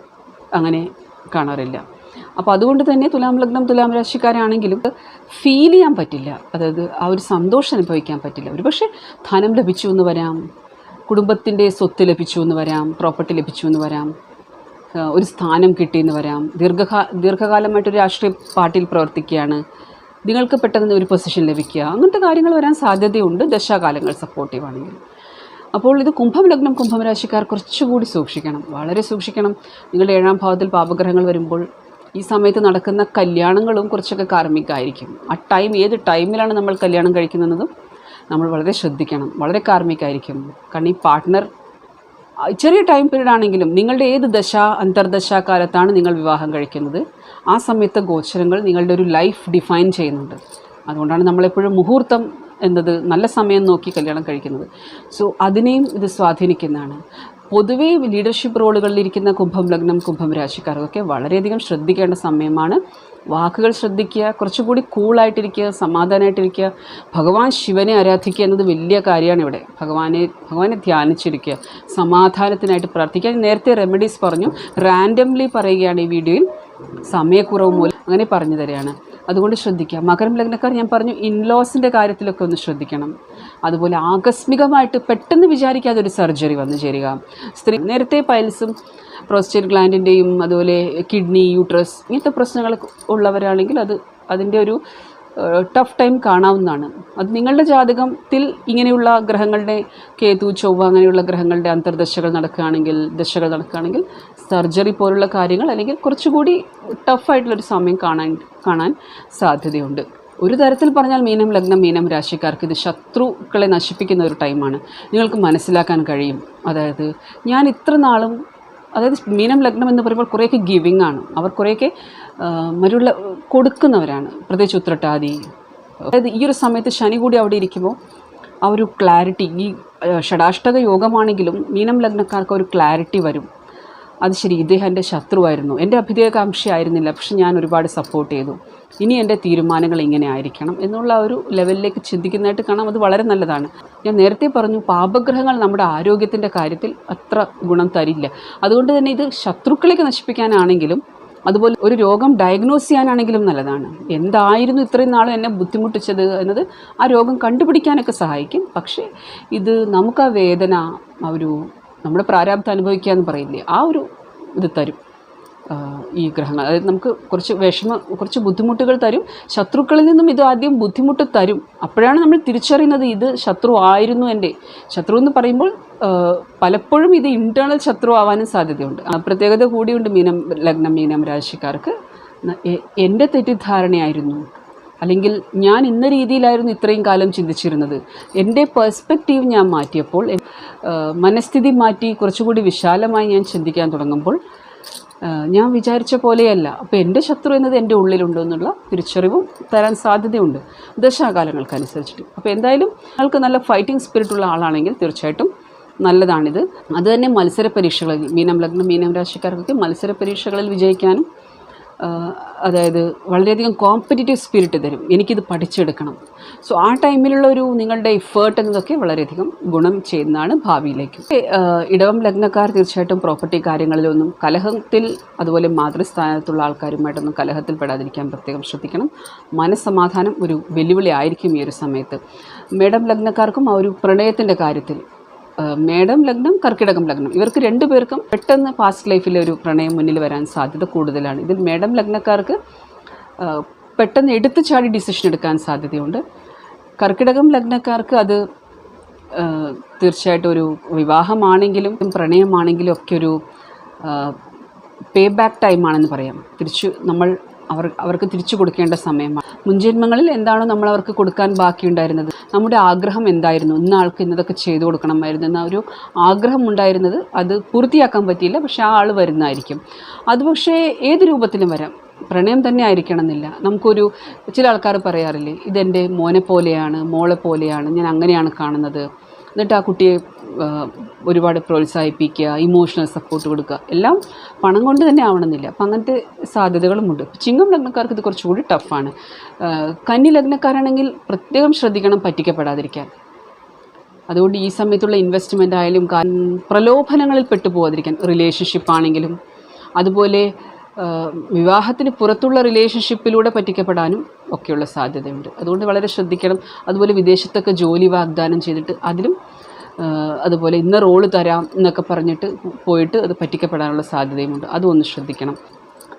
അങ്ങനെ കാണാറില്ല. അപ്പോൾ അതുകൊണ്ട് തന്നെ തുലാം ലഗ്നം തുലാം രാശിക്കാരാണെങ്കിലും ഫീൽ ചെയ്യാൻ പറ്റില്ല. അതായത് ആ ഒരു സന്തോഷം അനുഭവിക്കാൻ പറ്റില്ല. ഒരു പക്ഷേ ധനം ലഭിച്ചു എന്ന് വരാം കുടുംബത്തിന്റെ സ്വത്ത് ലഭിച്ചു എന്ന് വരാം പ്രോപ്പർട്ടി ലഭിച്ചു എന്ന് വരാം ഒരു സ്ഥാനം കിട്ടിയെന്ന് വരാം. ദീർഘകാ ദീർഘകാലമായിട്ടൊരു രാഷ്ട്രീയ പാർട്ടിയിൽ പ്രവർത്തിക്കുകയാണ്. നിങ്ങൾക്ക് പെട്ടെന്ന് ഒരു പൊസിഷൻ ലഭിക്കുക. അങ്ങനത്തെ കാര്യങ്ങൾ വരാൻ സാധ്യതയുണ്ട്. ദശാകാലങ്ങൾ സപ്പോർട്ടീവ് ആണെങ്കിൽ അപ്പോൾ ഇത് കുംഭം ലഗ്നം കുംഭം രാശിക്കാർ കുറച്ചുകൂടി സൂക്ഷിക്കണം. വളരെ സൂക്ഷിക്കണം. നിങ്ങളുടെ ഏഴാം ഭാവത്തിൽ പാപഗ്രഹങ്ങൾ വരുമ്പോൾ ഈ സമയത്ത് നടക്കുന്ന കല്യാണങ്ങളും കുറച്ചൊക്കെ കാർമ്മികമായിരിക്കും ആ ടൈം ഏത് ടൈമിലാണ് നമ്മൾ കല്യാണം കഴിക്കുന്നതും നമ്മൾ വളരെ ശ്രദ്ധിക്കണം. വളരെ കാർമ്മികമായിരിക്കും കാരണം ഈ പാർട്ട്ണർ ചെറിയ ടൈം പീരീഡ് ആണെങ്കിലും നിങ്ങളുടെ ഏത് ദശ അന്തർദശ കാലത്താണ് നിങ്ങൾ വിവാഹം കഴിക്കുന്നത് ആ സമയത്തെ ഗോചരങ്ങൾ നിങ്ങളുടെ ഒരു ലൈഫ് ഡിഫൈൻ ചെയ്യുന്നുണ്ട്. അതുകൊണ്ടാണ് നമ്മളെപ്പോഴും മുഹൂർത്തം എന്നത് നല്ല സമയം നോക്കി കല്യാണം കഴിക്കുന്നത്. സോ അതിനെയും ഇത് സ്വാധീനിക്കുന്നതാണ്. പൊതുവേ ലീഡർഷിപ്പ് റോളുകളിലിരിക്കുന്ന കുംഭം ലഗ്നം കുംഭം രാശിക്കാർക്കൊക്കെ വളരെയധികം ശ്രദ്ധിക്കേണ്ട സമയമാണ്. വാക്കുകൾ ശ്രദ്ധിക്കുക കുറച്ചുകൂടി കൂളായിട്ടിരിക്കുക സമാധാനമായിട്ടിരിക്കുക ഭഗവാൻ ശിവനെ ആരാധിക്കുക എന്നത് വലിയ കാര്യമാണ് ഇവിടെ. ഭഗവാനെ ഭഗവാനെ ധ്യാനിച്ചിരിക്കുക സമാധാനത്തിനായിട്ട് പ്രാർത്ഥിക്കുക. നേരത്തെ റെമഡീസ് പറഞ്ഞു. റാൻഡംലി പറയുകയാണ് ഈ വീഡിയോയിൽ സമയക്കുറവ് മൂലം അങ്ങനെ പറഞ്ഞു തരികയാണ്. അതുകൊണ്ട് ശ്രദ്ധിക്കുക. മകരം ലഗ്നക്കാർ ഞാൻ പറഞ്ഞു ഇൻലോസിന്റെ കാര്യത്തിലൊക്കെ ഒന്ന് ശ്രദ്ധിക്കണം. അതുപോലെ ആകസ്മികമായിട്ട് പെട്ടെന്ന് വിചാരിക്കാതെ ഒരു സർജറി വന്നു ചേരുക. സ്ത്രീ നേരത്തെ പൈൽസും പ്രോസ്റ്റേറ്റ് ഗ്ലാൻഡിന്റെയും അതുപോലെ കിഡ്നി യൂട്രസ് ഇങ്ങനത്തെ പ്രശ്നങ്ങൾ ഉള്ളവരാണെങ്കിൽ അത് അതിന്റെ ഒരു ടഫ് ടൈം കാണാവുന്നതാണ്. അത് നിങ്ങളുടെ ജാതകത്തിൽ ഇങ്ങനെയുള്ള ഗ്രഹങ്ങളുടെ കേതു ചൊവ്വ അങ്ങനെയുള്ള ഗ്രഹങ്ങളുടെ അന്തർദശകൾ നടക്കുകയാണെങ്കിൽ ദശകൾ നടക്കുകയാണെങ്കിൽ സർജറി പോലുള്ള കാര്യങ്ങൾ അല്ലെങ്കിൽ കുറച്ചുകൂടി ടഫായിട്ടുള്ളൊരു സമയം കാണാൻ കാണാൻ സാധ്യതയുണ്ട്. ഒരു തരത്തിൽ പറഞ്ഞാൽ മീനം ലഗ്നം മീനം രാശിക്കാർക്ക് ഇത് ശത്രുക്കളെ നശിപ്പിക്കുന്ന ഒരു ടൈമാണ് നിങ്ങൾക്ക് മനസ്സിലാക്കാൻ കഴിയും. അതായത് ഞാൻ ഇത്ര നാളും അതായത് മീനം ലഗ്നം എന്ന് പറയുമ്പോൾ കുറേയൊക്കെ ഗിവിങ് ആണ്. അവർ കുറേയൊക്കെ മറ്റുള്ള കൊടുക്കുന്നവരാണ്. പ്രത്യേകിച്ച് ഉത്രട്ടാതി. അതായത് ഈ ഒരു സമയത്ത് ശനി കൂടി അവിടെ ഇരിക്കുമ്പോൾ ആ ഒരു ക്ലാരിറ്റി ഈ ഷടാഷ്ടക യോഗമാണെങ്കിലും മീനം ലഗ്നക്കാർക്ക് ഒരു ക്ലാരിറ്റി വരും. അത് ശരി ഇദ്ദേഹം എന്റെ ശത്രുവായിരുന്നു. എന്റെ അഭിധേയകാംക്ഷയായിരുന്നില്ല പക്ഷെ ഞാൻ ഒരുപാട് സപ്പോർട്ട് ചെയ്തു. ഇനി എന്റെ തീരുമാനങ്ങൾ ഇങ്ങനെ ആയിരിക്കണം എന്നുള്ള ഒരു ലെവലിലേക്ക് ചിന്തിക്കുന്നതായിട്ട് കാണാം. അത് വളരെ നല്ലതാണ്. ഞാൻ നേരത്തെ പറഞ്ഞു പാപഗ്രഹങ്ങൾ നമ്മുടെ ആരോഗ്യത്തിന്റെ കാര്യത്തിൽ അത്ര ഗുണം തരില്ല. അതുകൊണ്ട് തന്നെ ഇത് ശത്രുക്കളേക്ക് നശിപ്പിക്കാനാണെങ്കിലും അതുപോലെ ഒരു രോഗം ഡയഗ്നോസ് ചെയ്യാനാണെങ്കിലും നല്ലതാണ്. എന്തായിരുന്നു ഇത്രയും നാൾ എന്നെ ബുദ്ധിമുട്ടിച്ചത് എന്നത് ആ രോഗം കണ്ടുപിടിക്കാനൊക്കെ സഹായിക്കും. പക്ഷേ ഇത് നമുക്ക് ആ വേദന ഒരു നമ്മുടെ പ്രാരാബ്ധം അനുഭവിക്കുക എന്ന് പറയില്ലേ ആ ഒരു ഇത് തരും. ഈ ഗ്രഹങ്ങൾ. അതായത് നമുക്ക് കുറച്ച് വിഷമ കുറച്ച് ബുദ്ധിമുട്ടുകൾ തരും. ശത്രുക്കളിൽ നിന്നും ഇത് ആദ്യം ബുദ്ധിമുട്ട് തരും. അപ്പോഴാണ് നമ്മൾ തിരിച്ചറിയുന്നത് ഇത് ശത്രു ആയിരുന്നു എന്റെ. ശത്രു എന്ന് പറയുമ്പോൾ പലപ്പോഴും ഇത് ഇന്റേർണൽ ശത്രു ആവാനും സാധ്യതയുണ്ട്. ആ പ്രത്യേകത കൂടിയുണ്ട് മീനം ലഗ്നം മീനം രാശിക്കാർക്ക്. എന്റെ തെറ്റിദ്ധാരണയായിരുന്നു. അല്ലെങ്കിൽ ഞാൻ ഇന്ന രീതിയിലായിരുന്നു ഇത്രയും കാലം ചിന്തിച്ചിരുന്നത്. എന്റെ പേഴ്സ്പെക്റ്റീവ് ഞാൻ മാറ്റിയപ്പോൾ മനസ്ഥിതി മാറ്റി കുറച്ചുകൂടി വിശാലമായി ഞാൻ ചിന്തിക്കാൻ തുടങ്ങുമ്പോൾ ഞാൻ വിചാരിച്ച പോലെയല്ല. അപ്പോൾ എന്റെ ശത്രു എന്നത് എന്റെ ഉള്ളിലുണ്ട് എന്നുള്ള തിരിച്ചറിവും തരാൻ സാധ്യതയുണ്ട്. ദശാകാലങ്ങൾക്കനുസരിച്ചിട്ട്. അപ്പോൾ എന്തായാലും ആൾക്ക് നല്ല ഫൈറ്റിംഗ് സ്പിരിറ്റ് ഉള്ള ആളാണെങ്കിൽ തീർച്ചയായിട്ടും നല്ലതാണിത്. അതുതന്നെ മത്സര പരീക്ഷകളിൽ മീനം ലഗ്നം മീനം രാശിക്കാർക്കൊക്കെ മത്സര പരീക്ഷകളിൽ വിജയിക്കാനും അതായത് വളരെയധികം കോമ്പറ്റീറ്റീവ് സ്പിരിറ്റ് തരും. എനിക്കിത് പഠിച്ചെടുക്കണം. സോ ആ ടൈമിലുള്ള ഒരു നിങ്ങളുടെ എഫേർട്ട് എന്നതൊക്കെ വളരെയധികം ഗുണം ചെയ്യുന്നതാണ് ഭാവിയിലേക്ക്. ഇടവം ലഗ്നക്കാർ തീർച്ചയായിട്ടും പ്രോപ്പർട്ടി കാര്യങ്ങളിലൊന്നും കലഹത്തിൽ അതുപോലെ മാതൃസ്ഥാനത്തുള്ള ആൾക്കാരുമായിട്ടൊന്നും കലഹത്തിൽ പെടാതിരിക്കാൻ പ്രത്യേകം ശ്രദ്ധിക്കണം. മനസ്സമാധാനം ഒരു വെല്ലുവിളി ആയിരിക്കും ഈ ഒരു സമയത്ത്. മേഡം ലഗ്നക്കാർക്കും ആ ഒരു പ്രണയത്തിന്റെ കാര്യത്തിൽ മേഡം ലഗ്നം കർക്കിടകം ലഗ്നം. ഇവർക്ക് രണ്ടുപേർക്കും പെട്ടെന്ന് പാസ്റ്റ് ലൈഫിലെ ഒരു പ്രണയം മുന്നിൽ വരാൻ സാധ്യത കൂടുതലാണ്. ഇതിൽ മേഡം ലഗ്നക്കാർക്ക് പെട്ടെന്ന് എടുത്തു ചാടി ഡിസിഷൻ എടുക്കാൻ സാധ്യതയുണ്ട്. കർക്കിടകം ലഗ്നക്കാർക്ക് അത് തീർച്ചയായിട്ടും ഒരു വിവാഹമാണെങ്കിലും പ്രണയമാണെങ്കിലും ഒക്കെ ഒരു പേ ബാക്ക് ടൈമാണെന്ന് പറയാം. തിരിച്ചു നമ്മൾ അവർ അവർക്ക് തിരിച്ചു കൊടുക്കേണ്ട സമയമാണ്. മുൻജന്മങ്ങളിൽ എന്താണോ നമ്മൾ അവർക്ക് കൊടുക്കാൻ ബാക്കിയുണ്ടായിരുന്നത്. നമ്മുടെ ആഗ്രഹം എന്തായിരുന്നു? ഇന്ന ആൾക്ക് ഇന്നതൊക്കെ ചെയ്തു കൊടുക്കണമായിരുന്നു എന്ന ഒരു ആഗ്രഹം ഉണ്ടായിരുന്നത് അത് പൂർത്തിയാക്കാൻ പറ്റിയില്ല. പക്ഷേ ആ ആൾ വരുന്നതായിരിക്കും. അത് പക്ഷേ ഏത് രൂപത്തിലും വരാം. പ്രണയം തന്നെ ആയിരിക്കണം എന്നില്ല നമുക്കൊരു ചില ആൾക്കാർ പറയാറില്ലേ ഇതെന്റെ മോനെ പോലെയാണ് മോളെ പോലെയാണ് ഞാൻ അങ്ങനെയാണ് കാണുന്നത്. എന്നിട്ട് ആ കുട്ടിയെ ഒരുപാട് പ്രോത്സാഹിപ്പിക്കുക ഇമോഷണൽ സപ്പോർട്ട് കൊടുക്കുക. എല്ലാം പണം കൊണ്ട് തന്നെ ആവണമെന്നില്ല. അപ്പം അങ്ങനത്തെ സാധ്യതകളുമുണ്ട്. ചിങ്ങം ലഗ്നക്കാർക്ക് ഇത് കുറച്ചുകൂടി ടഫാണ് കന്നി ലഗ്നക്കാരാണെങ്കിൽ പ്രത്യേകം ശ്രദ്ധിക്കണം പറ്റിക്കപ്പെടാതിരിക്കാൻ. അതുകൊണ്ട് ഈ സമയത്തുള്ള ഇൻവെസ്റ്റ്മെന്റ് ആയാലും പ്രലോഭനങ്ങളിൽ പെട്ടു പോകാതിരിക്കാൻ റിലേഷൻഷിപ്പ് ആണെങ്കിലും അതുപോലെ വിവാഹത്തിന് പുറത്തുള്ള റിലേഷൻഷിപ്പിലൂടെ പറ്റിക്കപ്പെടാനും ഒക്കെയുള്ള സാധ്യതയുണ്ട്. അതുകൊണ്ട് വളരെ ശ്രദ്ധിക്കണം. അതുപോലെ വിദേശത്തൊക്കെ ജോലി വാഗ്ദാനം ചെയ്തിട്ട് അതിലും അതുപോലെ ഇന്ന റോൾ തരാം എന്നൊക്കെ പറഞ്ഞിട്ട് പോയിട്ട് അത് പറ്റിക്കപ്പെടാനുള്ള സാധ്യതയുമുണ്ട്. അതും ഒന്ന് ശ്രദ്ധിക്കണം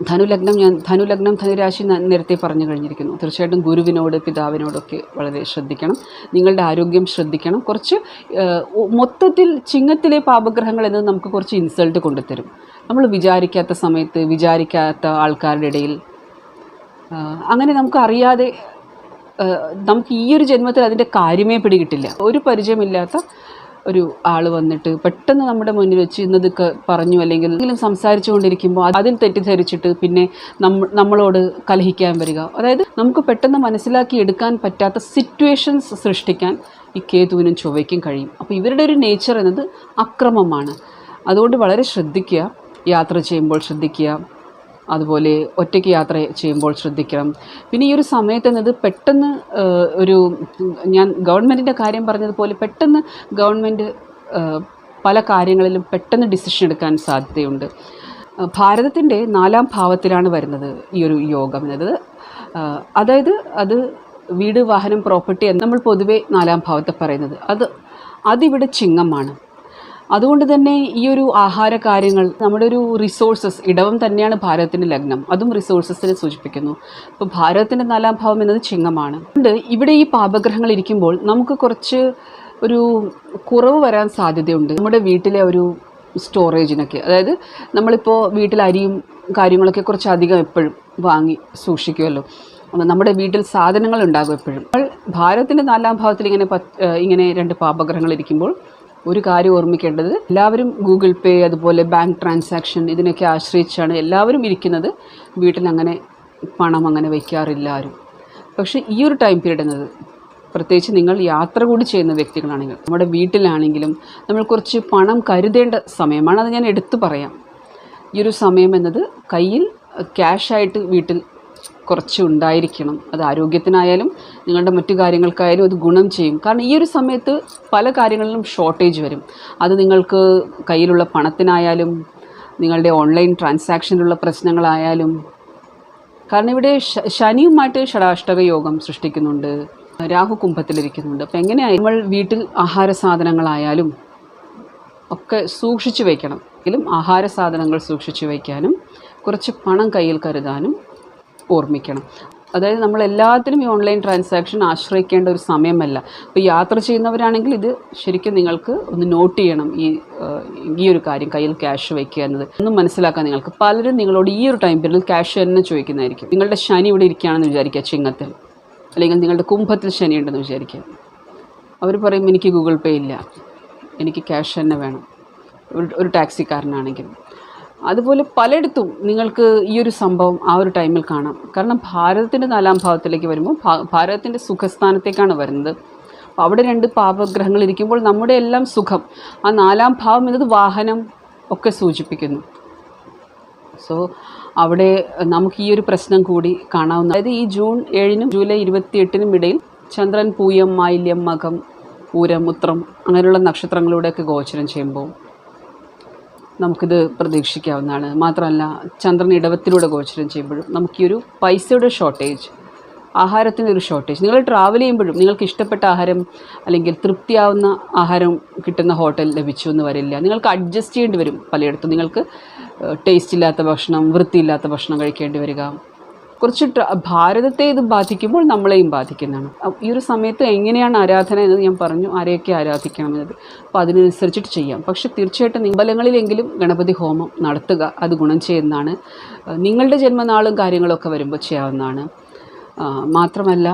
ധനുലഗ്നം ഞാൻ ധനുലഗ്നം ധനുരാശി നേരത്തെ പറഞ്ഞു കഴിഞ്ഞിരിക്കുന്നു. തീർച്ചയായിട്ടും ഗുരുവിനോട് പിതാവിനോടൊക്കെ വളരെ ശ്രദ്ധിക്കണം. നിങ്ങളുടെ ആരോഗ്യം ശ്രദ്ധിക്കണം. കുറച്ച് മൊത്തത്തിൽ ചിങ്ങത്തിലെ പാപഗ്രഹങ്ങൾ എന്നത് നമുക്ക് കുറച്ച് ഇൻസൾട്ട് കൊണ്ടുതരും. നമ്മൾ വിചാരിക്കാത്ത സമയത്ത് വിചാരിക്കാത്ത ആൾക്കാരുടെ ഇടയിൽ അങ്ങനെ നമുക്ക് അറിയാതെ നമുക്ക് ഈ ഒരു ജന്മത്തിൽ അതിന്റെ കാര്യമേ പിടികിട്ടില്ല. ഒരു പരിചയമില്ലാത്ത ഒരു ആൾ വന്നിട്ട് പെട്ടെന്ന് നമ്മുടെ മുന്നിൽ വെച്ച് ഇന്നതൊക്കെ പറഞ്ഞു അല്ലെങ്കിൽ എന്തെങ്കിലും സംസാരിച്ചു കൊണ്ടിരിക്കുമ്പോൾ അതിൽ തെറ്റിദ്ധരിച്ചിട്ട് പിന്നെ നമ്മ നമ്മളോട് കലഹിക്കാൻ വരിക. അതായത് നമുക്ക് പെട്ടെന്ന് മനസ്സിലാക്കി എടുക്കാൻ പറ്റാത്ത സിറ്റുവേഷൻസ് സൃഷ്ടിക്കാൻ ഈ കേതുവിനും ചൊവ്വയ്ക്കും കഴിയും. അപ്പോൾ ഇവരുടെ ഒരു നേച്ചർ എന്നത് അക്രമമാണ്. അതുകൊണ്ട് വളരെ ശ്രദ്ധിക്കുക. യാത്ര ചെയ്യുമ്പോൾ ശ്രദ്ധിക്കുക. അതുപോലെ ഒറ്റയ്ക്ക് യാത്ര ചെയ്യുമ്പോൾ ശ്രദ്ധിക്കണം. പിന്നെ ഈ ഒരു സമയത്ത് എന്നത് പെട്ടെന്ന് ഒരു ഞാൻ ഗവൺമെന്റിന്റെ കാര്യം പറഞ്ഞതുപോലെ പെട്ടെന്ന് ഗവൺമെന്റ് പല കാര്യങ്ങളിലും പെട്ടെന്ന് ഡിസിഷൻ എടുക്കാൻ സാധ്യതയുണ്ട്. ഭാരതത്തിന്റെ നാലാം ഭാവത്തിലാണ് വരുന്നത് ഈ ഒരു യോഗം എന്നത്. അതായത് അത് വീട് വാഹനം പ്രോപ്പർട്ടി എന്ന് നമ്മൾ പൊതുവേ നാലാം ഭാവത്തെ പറയുന്നത്. അത് അതിവിടെ ചിങ്ങമാണ്. അതുകൊണ്ട് തന്നെ ഈ ഒരു ആഹാര കാര്യങ്ങൾ നമ്മുടെ ഒരു റിസോഴ്സസ് ഇടവം തന്നെയാണ് ഭാരതത്തിന്റെ ലഗ്നം. അതും റിസോഴ്സസിനെ സൂചിപ്പിക്കുന്നു. അപ്പോൾ ഭാരതത്തിന്റെ നാലാം ഭാവം എന്നത് ചിങ്ങമാണ്. അതുകൊണ്ട് ഇവിടെ ഈ പാപഗ്രഹങ്ങൾ ഇരിക്കുമ്പോൾ നമുക്ക് കുറച്ച് ഒരു കുറവ് വരാൻ സാധ്യതയുണ്ട്. നമ്മുടെ വീട്ടിലെ ഒരു സ്റ്റോറേജിനൊക്കെ അതായത് നമ്മളിപ്പോൾ വീട്ടിൽ അരിയും കാര്യങ്ങളൊക്കെ കുറച്ച് അധികം എപ്പോഴും വാങ്ങി സൂക്ഷിക്കുമല്ലോ. നമ്മുടെ വീട്ടിൽ സാധനങ്ങൾ ഉണ്ടാകും എപ്പോഴും. ഭാരതത്തിന്റെ നാലാം ഭാവത്തിൽ ഇങ്ങനെ ഇങ്ങനെ രണ്ട് പാപഗ്രഹങ്ങൾ ഇരിക്കുമ്പോൾ ഒരു കാര്യം ഓർമ്മിക്കേണ്ടത് എല്ലാവരും ഗൂഗിൾ പേ അതുപോലെ ബാങ്ക് ട്രാൻസാക്ഷൻ ഇതിനൊക്കെ ആശ്രയിച്ചാണ് എല്ലാവരും ഇരിക്കുന്നത്. വീട്ടിൽ അങ്ങനെ പണം അങ്ങനെ വയ്ക്കാറില്ല ആരും. പക്ഷേ ഈ ഒരു ടൈം പീരീഡ് എന്നത് പ്രത്യേകിച്ച് നിങ്ങൾ യാത്ര കൂടി ചെയ്യുന്ന വ്യക്തികളാണെങ്കിൽ നമ്മുടെ വീട്ടിലാണെങ്കിലും നമ്മൾ കുറച്ച് പണം കരുതേണ്ട സമയമാണ്. അത് ഞാൻ എടുത്തു പറയാം. ഈ ഒരു സമയം എന്നത് കയ്യിൽ ക്യാഷായിട്ട് വീട്ടിൽ കുറച്ച് ഉണ്ടായിരിക്കണം. അത് ആരോഗ്യത്തിനായാലും നിങ്ങളുടെ മറ്റു കാര്യങ്ങൾക്കായാലും അത് ഗുണം ചെയ്യും. കാരണം ഈ ഒരു സമയത്ത് പല കാര്യങ്ങളിലും ഷോർട്ടേജ് വരും. അത് നിങ്ങൾക്ക് കയ്യിലുള്ള പണത്തിനായാലും നിങ്ങളുടെ ഓൺലൈൻ ട്രാൻസാക്ഷനിലുള്ള പ്രശ്നങ്ങളായാലും. കാരണം ഇവിടെ ശനിയുമായിട്ട് ഷടാഷ്ടക യോഗം സൃഷ്ടിക്കുന്നുണ്ട്. രാഹു കുംഭത്തിലിരിക്കുന്നുണ്ട്. അപ്പം എങ്ങനെയാണ് നമ്മൾ വീട്ടിൽ ആഹാര സാധനങ്ങളായാലും ഒക്കെ സൂക്ഷിച്ചു വയ്ക്കണം എങ്കിലും ആഹാര സാധനങ്ങൾ സൂക്ഷിച്ചു വയ്ക്കാനും കുറച്ച് പണം കയ്യിൽ കരുതാനും ഓർമ്മിക്കണം. അതായത് നമ്മൾ എല്ലാത്തിനും ഈ ഓൺലൈൻ ട്രാൻസാക്ഷൻ ആശ്രയിക്കേണ്ട ഒരു സമയമല്ല. ഇപ്പോൾ യാത്ര ചെയ്യുന്നവരാണെങ്കിൽ ഇത് ശരിക്കും നിങ്ങൾക്ക് ഒന്ന് നോട്ട് ചെയ്യണം ഈ ഈ ഒരു കാര്യം കയ്യിൽ ക്യാഷ് വയ്ക്കുക എന്നത്. ഒന്നും മനസ്സിലാക്കാൻ നിങ്ങൾക്ക്. പലരും നിങ്ങളോട് ഈ ഒരു ടൈം പീരീഡിൽ ക്യാഷ് തന്നെ ചോദിക്കുന്നതായിരിക്കും. നിങ്ങളുടെ ശനി ഇവിടെ ഇരിക്കുകയാണെന്ന് വിചാരിക്കുക ചിങ്ങത്തിൽ. അല്ലെങ്കിൽ നിങ്ങളുടെ കുംഭത്തിൽ ശനി ഉണ്ടെന്ന് വിചാരിക്കുക. അവർ പറയും എനിക്ക് ഗൂഗിൾ പേ ഇല്ല. എനിക്ക് ക്യാഷ് തന്നെ വേണം. ഒരു ടാക്സിക്കാരനാണെങ്കിലും അതുപോലെ പലയിടത്തും നിങ്ങൾക്ക് ഈ ഒരു സംഭവം ആ ഒരു ടൈമിൽ കാണാം. കാരണം ഭാരതത്തിന്റെ നാലാം ഭാവത്തിലേക്ക് വരുമ്പോൾ ഭാരതത്തിന്റെ സുഖസ്ഥാനത്തേക്കാണ് വരുന്നത്. അപ്പോൾ അവിടെ രണ്ട് പാപഗ്രഹങ്ങൾ ഇരിക്കുമ്പോൾ നമ്മുടെ എല്ലാം സുഖം ആ നാലാം ഭാവം എന്നത് വാഹനം ഒക്കെ സൂചിപ്പിക്കുന്നു. സോ അവിടെ നമുക്ക് ഈ ഒരു പ്രശ്നം കൂടി കാണാവുന്ന അതായത് ഈ ജൂൺ ഏഴിനും ജൂലൈ ഇരുപത്തിയെട്ടിനും ഇടയിൽ ചന്ദ്രൻ പൂയം മാലിന്യം മകം പൂരം ഉത്രം അങ്ങനെയുള്ള നക്ഷത്രങ്ങളിലൂടെയൊക്കെ ഗോചരം ചെയ്യുമ്പോൾ നമുക്കിത് പ്രതീക്ഷിക്കാവുന്നതാണ്. മാത്രമല്ല ചന്ദ്രൻ ഇടവത്തിലൂടെ ഗോചരം ചെയ്യുമ്പോഴും നമുക്ക് ഈ ഒരു പൈസയുടെ ഷോർട്ടേജ് ആഹാരത്തിന്റെ ഒരു ഷോർട്ടേജ് നിങ്ങൾ ട്രാവൽ ചെയ്യുമ്പോഴും നിങ്ങൾക്ക് ഇഷ്ടപ്പെട്ട ആഹാരം അല്ലെങ്കിൽ തൃപ്തിയാവുന്ന ആഹാരം കിട്ടുന്ന ഹോട്ടൽ ലഭിച്ചു എന്ന് വരില്ല. നിങ്ങൾക്ക് അഡ്ജസ്റ്റ് ചെയ്യേണ്ടി വരും പലയിടത്തും. നിങ്ങൾക്ക് ടേസ്റ്റ് ഇല്ലാത്ത ഭക്ഷണം വൃത്തിയില്ലാത്ത ഭക്ഷണം കഴിക്കേണ്ടി വരിക. കുറച്ച് ഭാരതത്തെ ഇത് ബാധിക്കുമ്പോൾ നമ്മളെയും ബാധിക്കുന്നതാണ്. ഈ ഒരു സമയത്ത് എങ്ങനെയാണ് ആരാധന എന്ന് ഞാൻ പറഞ്ഞു ആരെയൊക്കെ ആരാധിക്കണം എന്നത് അപ്പോൾ അതിനനുസരിച്ചിട്ട് ചെയ്യാം. പക്ഷെ തീർച്ചയായിട്ടും നിമ്പലങ്ങളിലെങ്കിലും ഗണപതി ഹോമം നടത്തുക അത് ഗുണം ചെയ്യുന്നതാണ്. നിങ്ങളുടെ ജന്മനാളും കാര്യങ്ങളൊക്കെ വരുമ്പോൾ ചെയ്യാവുന്നതാണ്. മാത്രമല്ല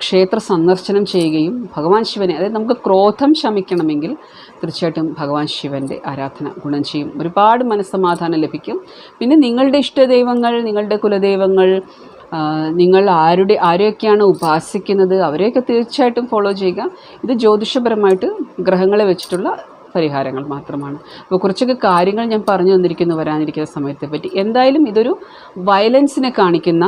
ക്ഷേത്ര സന്ദർശനം ചെയ്യുകയും ഭഗവാൻ ശിവനെ അതായത് നമുക്ക് ക്രോധം ശമിക്കണമെങ്കിൽ തീർച്ചയായിട്ടും ഭഗവാൻ ശിവന്റെ ആരാധന ഗുണം ചെയ്യും. ഒരുപാട് മനസ്സമാധാനം ലഭിക്കും. പിന്നെ നിങ്ങളുടെ ഇഷ്ടദൈവങ്ങൾ നിങ്ങളുടെ കുലദൈവങ്ങൾ നിങ്ങൾ ആരുടെ ആരെയൊക്കെയാണ് ഉപാസിക്കുന്നത്? അവരെയൊക്കെ തീർച്ചയായിട്ടും ഫോളോ ചെയ്യുക. ഇത് ജ്യോതിഷപരമായിട്ട് ഗ്രഹങ്ങളെ വെച്ചിട്ടുള്ള പരിഹാരങ്ങൾ മാത്രമാണ്. അപ്പോൾ കുറച്ചൊക്കെ കാര്യങ്ങൾ ഞാൻ പറഞ്ഞു തന്നിരിക്കുന്നു വരാനിരിക്കുന്ന സമയത്തെ പറ്റി. എന്തായാലും ഇതൊരു വയലൻസിനെ കാണിക്കുന്ന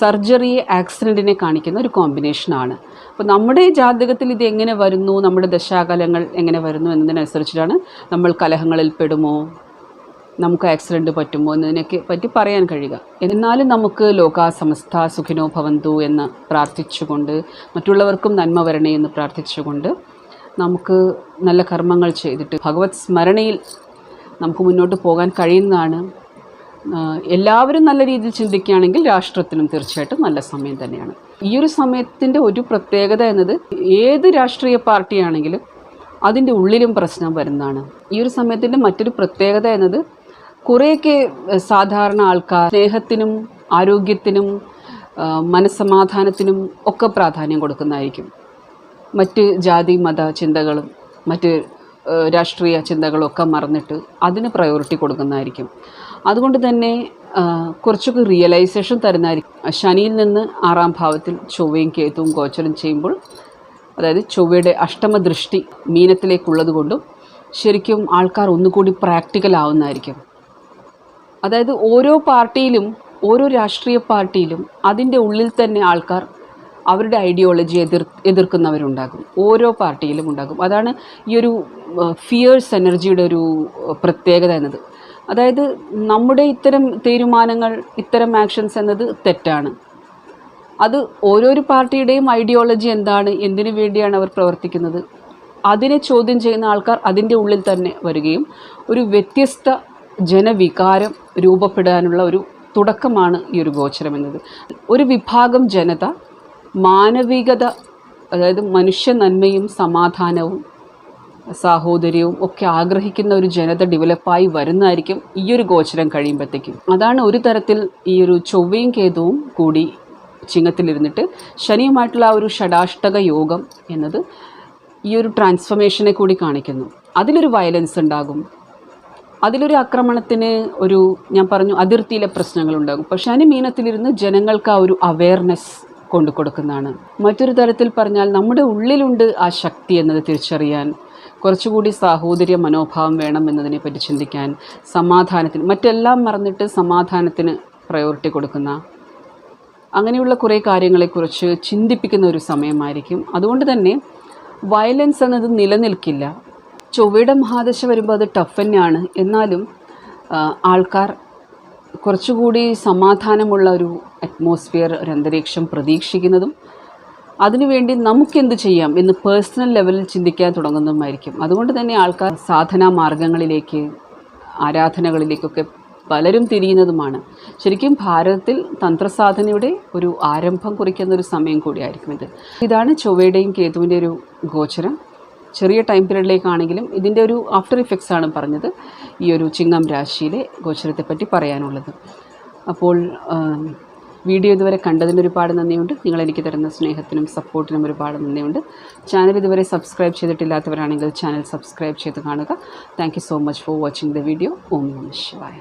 സർജറി ആക്സിഡന്റിനെ കാണിക്കുന്ന ഒരു കോമ്പിനേഷനാണ് അപ്പോൾ നമ്മുടെ ജാതകത്തിൽ ഇത് എങ്ങനെ വരുന്നു? നമ്മുടെ ദശാകാലങ്ങൾ എങ്ങനെ വരുന്നു എന്നതിനനുസരിച്ചിട്ടാണ് നമ്മൾ കലഹങ്ങളിൽ പെടുമോ? നമുക്ക് ആക്സിഡന്റ് പറ്റുമോ എന്നതിനൊക്കെ പറ്റി പറയാൻ കഴിയുക. എന്നാലും നമുക്ക് ലോക സമസ്ത സുഖിനോ ഭവന്തു എന്ന് പ്രാർത്ഥിച്ചുകൊണ്ട് മറ്റുള്ളവർക്കും നന്മ വരണേ എന്ന് പ്രാർത്ഥിച്ചുകൊണ്ട് നമുക്ക് നല്ല കർമ്മങ്ങൾ ചെയ്തിട്ട് ഭഗവത് സ്മരണയിൽ നമുക്ക് മുന്നോട്ട് പോകാൻ കഴിയുന്നതാണ്. എല്ലാവരും നല്ല രീതിയിൽ ചിന്തിക്കുകയാണെങ്കിൽ രാഷ്ട്രത്തിനും തീർച്ചയായിട്ടും നല്ല സമയം തന്നെയാണ്. ഈ ഒരു സമയത്തിന്റെ ഒരു പ്രത്യേകത എന്നത് ഏത് രാഷ്ട്രീയ പാർട്ടിയാണെങ്കിലും അതിന്റെ ഉള്ളിലും പ്രശ്നം വരുന്നതാണ്. ഈ ഒരു സമയത്തിന്റെ മറ്റൊരു പ്രത്യേകത എന്നത് കുറേയൊക്കെ സാധാരണ ആൾക്കാർ സ്നേഹത്തിനും ആരോഗ്യത്തിനും മനസ്സമാധാനത്തിനും ഒക്കെ പ്രാധാന്യം കൊടുക്കുന്നതായിരിക്കും. മറ്റ് ജാതി മത ചിന്തകളും മറ്റ് രാഷ്ട്രീയ ചിന്തകളൊക്കെ മറന്നിട്ട് അതിന് പ്രയോറിറ്റി കൊടുക്കുന്നതായിരിക്കും. അതുകൊണ്ട് തന്നെ കുറച്ചൊക്കെ റിയലൈസേഷൻ തരുന്നതായിരിക്കും. ശനിയിൽ നിന്ന് ആറാം ഭാവത്തിൽ ചൊവ്വയും കേതുവും ഗോചരം ചെയ്യുമ്പോൾ അതായത് ചൊവ്വയുടെ അഷ്ടമ ദൃഷ്ടി മീനത്തിലേക്കുള്ളത് കൊണ്ടും ശരിക്കും ആൾക്കാർ ഒന്നുകൂടി പ്രാക്ടിക്കൽ ആവുന്നതായിരിക്കും. അതായത് ഓരോ പാർട്ടിയിലും ഓരോ രാഷ്ട്രീയ പാർട്ടിയിലും അതിന്റെ ഉള്ളിൽ തന്നെ ആൾക്കാർ അവരുടെ ഐഡിയോളജി എതിർ എതിർക്കുന്നവരുണ്ടാകും. ഓരോ പാർട്ടിയിലും ഉണ്ടാകും. അതാണ് ഈ ഒരു ഫിയേഴ്സ് എനർജിയുടെ ഒരു പ്രത്യേകത എന്നത്. അതായത് നമ്മുടെ ഇത്തരം തീരുമാനങ്ങൾ ഇത്തരം ആക്ഷൻസ് എന്നത് തെറ്റാണ്. അത് ഓരോരോ പാർട്ടിയുടെയും ഐഡിയോളജി എന്താണ് എന്തിനു വേണ്ടിയാണ് അവർ പ്രവർത്തിക്കുന്നത് അതിനെ ചോദ്യം ചെയ്യുന്ന ആൾക്കാർ അതിന്റെ ഉള്ളിൽ തന്നെ വരികയും ഒരു വ്യത്യസ്ത ജനവികാരം രൂപപ്പെടാനുള്ള ഒരു തുടക്കമാണ് ഈ ഒരു ഗോചരം എന്നത്. ഒരു വിഭാഗം ജനത മാനവികത അതായത് മനുഷ്യ നന്മയും സമാധാനവും സാഹോദര്യവും ഒക്കെ ആഗ്രഹിക്കുന്ന ഒരു ജനത ഡെവലപ്പായി വരുന്നതായിരിക്കും ഈ ഒരു ഗോചരം കഴിയുമ്പോഴത്തേക്കും അതാണ് ഒരു തരത്തിൽ ഈ ഒരു ചൊവ്വയും കേതുവും കൂടി ചിങ്ങത്തിലിരുന്നിട്ട് ശനിയുമായിട്ടുള്ള ആ ഒരു ഷടാഷ്ടക യോഗം എന്നത് ഈ ഒരു ട്രാൻസ്ഫർമേഷനെ കൂടി കാണിക്കുന്നു. അതിലൊരു വയലൻസ് ഉണ്ടാകും. അതിലൊരു ആക്രമണത്തിന് ഒരു ഞാൻ പറഞ്ഞു അതിർത്തിയിലെ പ്രശ്നങ്ങളുണ്ടാകും. പക്ഷെ അതിന് മീനത്തിലിരുന്ന് ജനങ്ങൾക്ക് ആ ഒരു അവയർനെസ് കൊണ്ടു കൊടുക്കുന്നതാണ്. മറ്റൊരു തരത്തിൽ പറഞ്ഞാൽ നമ്മുടെ ഉള്ളിലുണ്ട് ആ ശക്തി എന്നത് തിരിച്ചറിയാൻ കുറച്ചുകൂടി സാഹോദര്യ മനോഭാവം വേണം എന്നതിനെ പറ്റി ചിന്തിക്കാൻ സമാധാനത്തിന് മറ്റെല്ലാം മറന്നിട്ട് സമാധാനത്തിന് പ്രയോറിറ്റി കൊടുക്കുന്ന അങ്ങനെയുള്ള കുറേ കാര്യങ്ങളെക്കുറിച്ച് ചിന്തിപ്പിക്കുന്ന ഒരു സമയമായിരിക്കും. അതുകൊണ്ട് തന്നെ വയലൻസ് എന്നത് നിലനിൽക്കില്ല. ചൊവ്വയുടെ മഹാദശ വരുമ്പോൾ അത് ടഫ് തന്നെയാണ്. എന്നാലും ആൾക്കാർ കുറച്ചുകൂടി സമാധാനമുള്ള ഒരു അറ്റ്മോസ്ഫിയർ ഒരു അന്തരീക്ഷം പ്രതീക്ഷിക്കുന്നതും അതിനുവേണ്ടി നമുക്കെന്ത് ചെയ്യാം എന്ന് പേഴ്സണൽ ലെവലിൽ ചിന്തിക്കാൻ തുടങ്ങുന്നതുമായിരിക്കും. അതുകൊണ്ട് തന്നെ ആൾക്കാർ സാധനാ മാർഗങ്ങളിലേക്ക് ആരാധനകളിലേക്കൊക്കെ പലരും തിരിയുന്നതുമാണ്. ശരിക്കും ഭാരതത്തിൽ തന്ത്രസാധനയുടെ ഒരു ആരംഭം കുറിക്കുന്ന ഒരു സമയം കൂടിയായിരിക്കും ഇത്. ഇതാണ് ചൊവ്വയുടെയും കേതുവിന്റെ ഒരു ഗോചരം. ചെറിയ ടൈം പീരീഡിലേക്കാണെങ്കിലും ഇതിന്റെ ഒരു ആഫ്റ്റർ ഇഫക്ട്സ് ആണ് പറഞ്ഞത്. ഈ ഒരു ചിങ്ങം രാശിയിലെ ഗോചരത്തെപ്പറ്റി പറയാനുള്ളത്. അപ്പോൾ വീഡിയോ ഇതുവരെ കണ്ടതിന് ഒരുപാട് നന്ദിയുണ്ട്. നിങ്ങൾ എനിക്ക് തരുന്ന സ്നേഹത്തിനും സപ്പോർട്ടിനും ഒരുപാട് നന്ദിയുണ്ട്. ചാനൽ ഇതുവരെ സബ്സ്ക്രൈബ് ചെയ്തിട്ടില്ലാത്തവരാണെങ്കിൽ ചാനൽ സബ്സ്ക്രൈബ് ചെയ്ത് കാണുക. Thank so much for watching the video ഓം നമ ശിവായ.